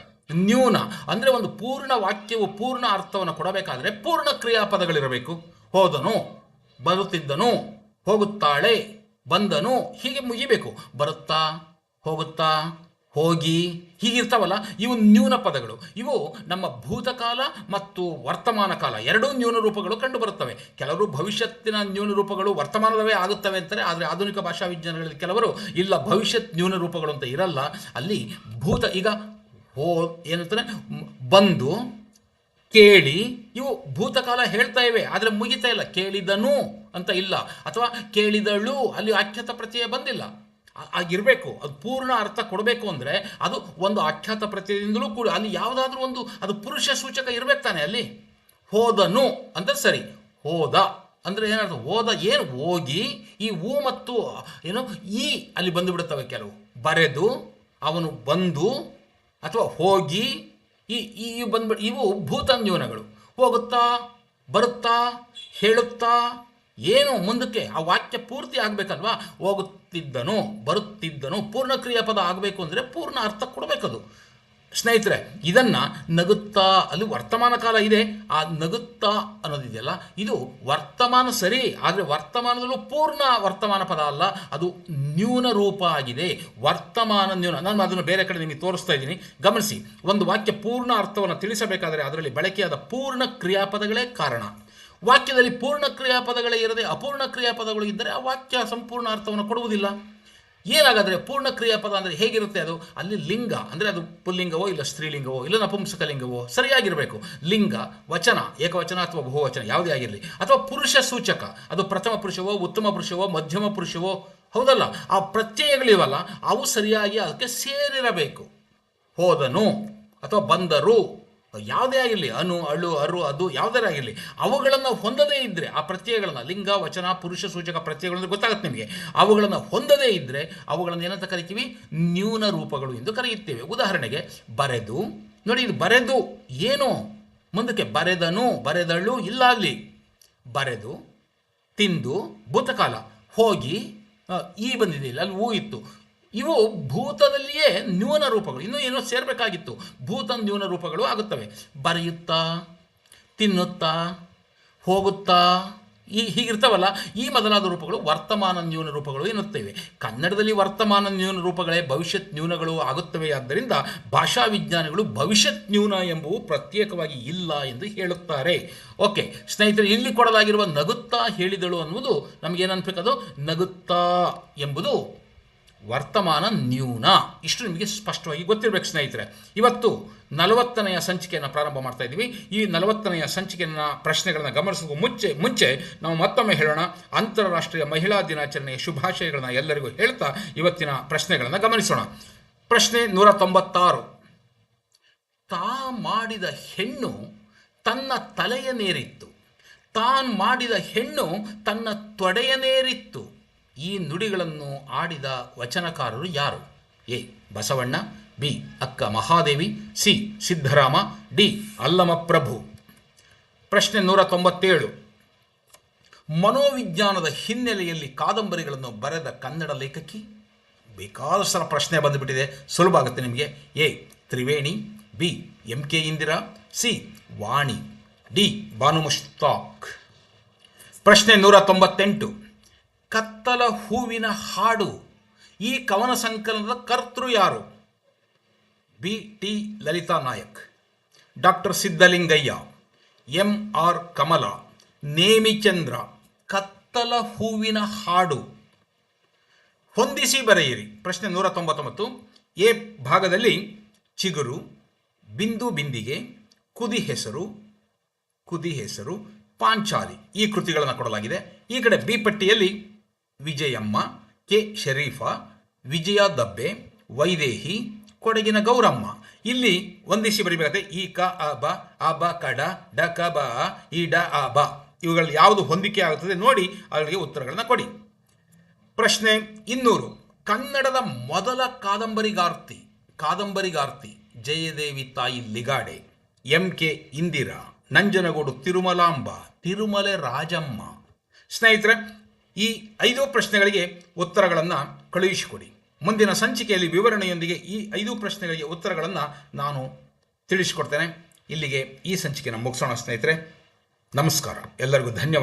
ನ್ಯೂನ ಅಂದರೆ ಒಂದು ಪೂರ್ಣ ವಾಕ್ಯವು ಪೂರ್ಣ ಅರ್ಥವನ್ನು ಕೊಡಬೇಕಾದ್ರೆ ಪೂರ್ಣ ಕ್ರಿಯಾಪದಗಳಿರಬೇಕು. ಹೋದನು, ಬರುತ್ತಿದ್ದನು, ಹೋಗುತ್ತಾಳೆ. ಬಂದನು, ಹೀಗೆ ಮುಗಿಬೇಕು. ಬರುತ್ತಾ, ಹೋಗುತ್ತಾ, ಹೋಗಿ, ಹೀಗಿರ್ತಾವಲ್ಲ, ಇವು ನ್ಯೂನ ಪದಗಳು. ಇವು ನಮ್ಮ ಭೂತಕಾಲ ಮತ್ತು ವರ್ತಮಾನ ಕಾಲ. ಎರಡೂ ನ್ಯೂನ ರೂಪಗಳು ಕಂಡು ಬರುತ್ತವೆ ಕೆಲವರು ಭವಿಷ್ಯತ್ತಿನ ನ್ಯೂನ ರೂಪಗಳು ವರ್ತಮಾನದವೇ ಆಗುತ್ತವೆ ಅಂತಾರೆ, ಆದರೆ ಆಧುನಿಕ ಭಾಷಾ ವಿಜ್ಞಾನಗಳಲ್ಲಿ ಕೆಲವರು, ಇಲ್ಲ, ಭವಿಷ್ಯತ್ ನ್ಯೂನ ರೂಪಗಳು ಅಂತ ಇರಲ್ಲ. ಅಲ್ಲಿ ಭೂತ ಈಗ ಹೋ ಏನಂತಾರೆ ಬಂದು ಕೇಳಿ, ಇವು ಭೂತಕಾಲ ಹೇಳ್ತಾ ಇವೆ, ಆದರೆ ಮುಗಿತಾ ಇಲ್ಲ. ಕೇಳಿದನು ಅಂತ ಇಲ್ಲ. ಅಥವಾ ಕೇಳಿದಳು, ಅಲ್ಲಿ ಆಖ್ಯಾತ ಪ್ರತ್ಯಯ ಬಂದಿಲ್ಲ. ಆಗಿರಬೇಕು, ಅದು ಪೂರ್ಣ ಅರ್ಥ ಕೊಡಬೇಕು ಅಂದರೆ ಅದು ಒಂದು ಆಖ್ಯಾತ ಪ್ರತ್ಯಯದಿಂದಲೂ ಕೂಡ, ಅಲ್ಲಿ ಯಾವುದಾದ್ರೂ ಒಂದು, ಅದು ಪುರುಷ ಸೂಚಕ ಇರಬೇಕು ತಾನೆ ಅಲ್ಲಿ. ಹೋದನು ಅಂದರೆ ಸರಿ, ಹೋದ ಅಂದರೆ ಏನರ್ಥ, ಹೋದ ಏನು, ಹೋಗಿ, ಈ ಊ ಮತ್ತು, ಏನು, ಈ ಅಲ್ಲಿ ಬಂದು ಬಿಡುತ್ತವೆ ಕೆಲವು. ಬರೆದು, ಅವನು ಬಂದು, ಅಥವಾ ಹೋಗಿ ಈ ಈ ಬಂದ್ಬಿಟ್ಟು ಇವು ಭೂತಂಜೀವನಗಳು ಹೋಗುತ್ತಾ, ಬರುತ್ತಾ, ಹೇಳುತ್ತಾ, ಏನು ಮುಂದಕ್ಕೆ, ಆ ವಾಕ್ಯ ಪೂರ್ತಿ ಆಗಬೇಕಲ್ವಾ? ಹೋಗುತ್ತಿದ್ದನು, ಬರುತ್ತಿದ್ದನು ಪೂರ್ಣ ಕ್ರಿಯಾಪದ ಆಗಬೇಕು ಅಂದರೆ ಪೂರ್ಣ ಅರ್ಥ ಕೊಡಬೇಕದು. ಸ್ನೇಹಿತರೆ, ಇದನ್ನ ನಗುತ್ತಾ, ಅಲ್ಲಿ ವರ್ತಮಾನ ಕಾಲ ಇದೆ. ಆ ನಗುತ್ತಾ ಅನ್ನೋದಿದೆಯಲ್ಲ ಇದು ವರ್ತಮಾನ ಸರಿ, ಆದರೆ ವರ್ತಮಾನದಲ್ಲೂ ಪೂರ್ಣ ವರ್ತಮಾನ ಪದ ಅಲ್ಲ, ಅದು ನ್ಯೂನ ರೂಪ ಆಗಿದೆ. ವರ್ತಮಾನ ನ್ಯೂನ, ನಾನು ಅದನ್ನು ಬೇರೆ ಕಡೆ ನಿಮಗೆ ತೋರಿಸ್ತಾ ಇದ್ದೀನಿ. ಗಮನಿಸಿ, ಒಂದು ವಾಕ್ಯ ಪೂರ್ಣ ಅರ್ಥವನ್ನು ತಿಳಿಸಬೇಕಾದರೆ ಅದರಲ್ಲಿ ಬಳಕೆಯಾದ ಪೂರ್ಣ ಕ್ರಿಯಾಪದಗಳೇ ಕಾರಣ. ವಾಕ್ಯದಲ್ಲಿ ಪೂರ್ಣ ಕ್ರಿಯಾಪದಗಳೇ ಇರದೆ ಅಪೂರ್ಣ ಕ್ರಿಯಾಪದಗಳು ಇದ್ದರೆ ಆ ವಾಕ್ಯ ಸಂಪೂರ್ಣ ಅರ್ಥವನ್ನು ಕೊಡುವುದಿಲ್ಲ. ಏನಾಗಾದರೆ ಪೂರ್ಣ ಕ್ರಿಯಾಪದ ಅಂದರೆ ಹೇಗಿರುತ್ತೆ ಅದು? ಅಲ್ಲಿ ಲಿಂಗ, ಅಂದರೆ ಅದು ಪುಲ್ಲಿಂಗವೋ ಇಲ್ಲ ಸ್ತ್ರೀಲಿಂಗವೋ ಇಲ್ಲ ನಪುಂಸಕ ಲಿಂಗವೋ ಸರಿಯಾಗಿರಬೇಕು. ಲಿಂಗ, ವಚನ, ಏಕವಚನ ಅಥವಾ ಬಹುವಚನ ಯಾವುದೇ ಆಗಿರಲಿ. ಅಥವಾ ಪುರುಷ ಸೂಚಕ, ಅದು ಪ್ರಥಮ ಪುರುಷವೋ, ಉತ್ತಮ ಪುರುಷವೋ, ಮಧ್ಯಮ ಪುರುಷವೋ, ಹೌದಲ್ಲ? ಆ ಪ್ರತ್ಯಯಗಳಿವಲ್ಲ, ಅವು ಸರಿಯಾಗಿ ಅದಕ್ಕೆ ಸೇರಿರಬೇಕು. ಹೋದನು ಅಥವಾ ಬಂದರು. ಯಾವುದೇ ಆಗಿರಲಿ, ಅನು, ಅಳು, ಅರು, ಅದು ಯಾವುದೇ ಆಗಿರಲಿ, ಅವುಗಳನ್ನು ಹೊಂದದೇ ಇದ್ದರೆ ಆ ಪ್ರತ್ಯಯಗಳನ್ನು, ಲಿಂಗ, ವಚನ, ಪುರುಷ, ಸೂಚಕ ಪ್ರತ್ಯಯಗಳು ಅಂದ್ರೆ ಗೊತ್ತಾಗುತ್ತೆ ನಿಮಗೆ. ಅವುಗಳನ್ನು ಹೊಂದದೇ ಇದ್ದರೆ ಅವುಗಳನ್ನು ಏನಂತ ಕರಿತೀವಿ? ನ್ಯೂನ ರೂಪಗಳು ಎಂದು ಕರೆಯುತ್ತೇವೆ. ಉದಾಹರಣೆಗೆ, ಬರೆದು, ನೋಡಿ ಇದು ಬರೆದು ಏನು? ಮುಂದಕ್ಕೆ ಬರೆದನು, ಬರೆದಳು, ಇಲ್ಲ ಬರೆದು, ತಿಂದು, ಭೂತಕಾಲ, ಹೋಗಿ ಈ ಬಂದಿದೆ, ಇಲ್ಲ, ಅಲ್ಲಿ ಹೂ ಇತ್ತು. ಇವು ಭೂತದಲ್ಲಿಯೇ ನ್ಯೂನ ರೂಪಗಳು. ಇನ್ನೂ ಏನೋ ಸೇರಬೇಕಾಗಿತ್ತು. ಭೂತ ನ್ಯೂನ ರೂಪಗಳು ಆಗುತ್ತವೆ. ಬರೆಯುತ್ತಾ, ತಿನ್ನುತ್ತಾ, ಹೋಗುತ್ತಾ, ಈ ಹೀಗಿರ್ತಾವಲ್ಲ, ಈ ಮೊದಲಾದ ರೂಪಗಳು ವರ್ತಮಾನ ನ್ಯೂನ ರೂಪಗಳು ಎನ್ನುತ್ತೇವೆ. ಕನ್ನಡದಲ್ಲಿ ವರ್ತಮಾನ ನ್ಯೂನ ರೂಪಗಳೇ ಭವಿಷ್ಯತ್ ನ್ಯೂನಗಳು ಆಗುತ್ತವೆ. ಆದ್ದರಿಂದ ಭಾಷಾ ವಿಜ್ಞಾನಿಗಳು ಭವಿಷ್ಯತ್ ನ್ಯೂನ ಎಂಬುವು ಪ್ರತ್ಯೇಕವಾಗಿ ಇಲ್ಲ ಎಂದು ಹೇಳುತ್ತಾರೆ. ಓಕೆ, ಸ್ನೇಹಿತರೆ, ಇಲ್ಲಿ ಕೊಡಲಾಗಿರುವ ನಗುತ್ತಾ ಹೇಳಿದಳು ಅನ್ನುವುದು ನಮಗೇನು ಅನ್ಬೇಕದು ನಗುತ್ತಾ ಎಂಬುದು ವರ್ತಮಾನ ನ್ಯೂನ. ಇಷ್ಟು ನಿಮಗೆ ಸ್ಪಷ್ಟವಾಗಿ ಗೊತ್ತಿರಬೇಕು ಸ್ನೇಹಿತರೆ. ಇವತ್ತು ನಲವತ್ತನೆಯ ಸಂಚಿಕೆಯನ್ನು ಪ್ರಾರಂಭ ಮಾಡ್ತಾ ಇದ್ದೀವಿ. ಈ ನಲವತ್ತನೆಯ ಸಂಚಿಕೆಯನ್ನು ಪ್ರಶ್ನೆಗಳನ್ನು ಗಮನಿಸುವ ಮುಂಚೆ ಮುಂಚೆ ನಾವು ಮತ್ತೊಮ್ಮೆ ಹೇಳೋಣ. ಅಂತಾರಾಷ್ಟ್ರೀಯ ಮಹಿಳಾ ದಿನಾಚರಣೆಯ ಶುಭಾಶಯಗಳನ್ನು ಎಲ್ಲರಿಗೂ ಹೇಳ್ತಾ ಇವತ್ತಿನ ಪ್ರಶ್ನೆಗಳನ್ನು ಗಮನಿಸೋಣ. ಪ್ರಶ್ನೆ ನೂರ ತೊಂಬತ್ತಾರು ತಾ ಮಾಡಿದ ಹೆಣ್ಣು ತನ್ನ ತಲೆಯನೇರಿತ್ತು ತಾನ್ ಮಾಡಿದ ಹೆಣ್ಣು ತನ್ನ ತೊಡೆಯನೇರಿತ್ತು ಈ ನುಡಿಗಳನ್ನು ಆಡಿದ ವಚನಕಾರರು ಯಾರು? A. Basavanna, B. Akka Mahadevi, C. Siddharama D. Allamaprabhu. ಪ್ರಶ್ನೆ ನೂರ ತೊಂಬತ್ತೇಳು. ಮನೋವಿಜ್ಞಾನದ ಹಿನ್ನೆಲೆಯಲ್ಲಿ ಕಾದಂಬರಿಗಳನ್ನು ಬರೆದ ಕನ್ನಡ ಲೇಖಕಿ? ಬೇಕಾದಷ್ಟರ ಪ್ರಶ್ನೆ ಬಂದುಬಿಟ್ಟಿದೆ. ಸುಲಭ ಆಗುತ್ತೆ ನಿಮಗೆ. A. Triveni, B. M. K. Indira, C. Vani, D. Banu Mushtaq ಪ್ರಶ್ನೆ ನೂರ ತೊಂಬತ್ತೆಂಟು. ಕತ್ತಲ ಹೂವಿನ ಹಾಡು. ಈ ಕವನ ಸಂಕಲನದ ಕರ್ತೃ ಯಾರು? B. T. Lalitha Nayak. Doctor Siddalingaiah M. R. Kamala. Nemichandra ಕತ್ತಲ ಹೂವಿನ ಹಾಡು. ಹೊಂದಿಸಿ ಬರೆಯಿರಿ. ಪ್ರಶ್ನೆ ನೂರ ತೊಂಬತ್ತೊಂಬತ್ತು. ಎ ಭಾಗದಲ್ಲಿ ಚಿಗುರು, ಬಿಂದು ಬಿಂದಿಗೆ, ಕುದಿ ಹೆಸರು ಕುದಿ ಹೆಸರು, ಪಾಂಚಾಲಿ ಈ ಕೃತಿಗಳನ್ನು ಕೊಡಲಾಗಿದೆ. ಈ ಕಡೆ ಬಿ ಪಟ್ಟಿಯಲ್ಲಿ ವಿಜಯಮ್ಮ, ಕೆ. ಶರೀಫಾ, ವಿಜಯ ದಬ್ಬೆ, ವೈದೇಹಿ, ಕೊಡಗಿನ ಗೌರಮ್ಮ. ಇಲ್ಲಿ ಒಂದಿಸಿ ಬರಿಬೇಕಾದ್ರೆ ಈ ಕ ಅ ಬ ಅ ಬ, ಕ, ಡ ಡ, ಕ, ಬ ಇ ಡ, ಆ, ಬ. ಇವುಗಳಲ್ಲಿ ಯಾವುದು ಹೊಂದಿಕೆ ಆಗುತ್ತದೆ ನೋಡಿ ಅವರಿಗೆ ಉತ್ತರಗಳನ್ನು ಕೊಡಿ. ಪ್ರಶ್ನೆ ಇನ್ನೂರು. ಕನ್ನಡದ ಮೊದಲ ಕಾದಂಬರಿಗಾರ್ತಿ ಕಾದಂಬರಿಗಾರ್ತಿ ಜಯದೇವಿ ತಾಯಿ ಲಿಗಾಡೆ, ಎಂ. ಕೆ. ಇಂದಿರಾ, ನಂಜನಗೂಡು ತಿರುಮಲಾಂಬ, ತಿರುಮಲೆ ರಾಜಮ್ಮ. ಸ್ನೇಹಿತರೆ ಈ ಐದು ಪ್ರಶ್ನೆಗಳಿಗೆ ಉತ್ತರಗಳನ್ನು ಕಳುಹಿಸಿಕೊಡಿ. ಮುಂದಿನ ಸಂಚಿಕೆಯಲ್ಲಿ ವಿವರಣೆಯೊಂದಿಗೆ ಈ ಐದು ಪ್ರಶ್ನೆಗಳಿಗೆ ಉತ್ತರಗಳನ್ನು ನಾನು ತಿಳಿಸಿಕೊಡ್ತೇನೆ. ಇಲ್ಲಿಗೆ ಈ ಸಂಚಿಕೆಯನ್ನು ಮುಗಿಸೋಣ ಸ್ನೇಹಿತರೆ. ನಮಸ್ಕಾರ. ಎಲ್ಲರಿಗೂ ಧನ್ಯವಾದ.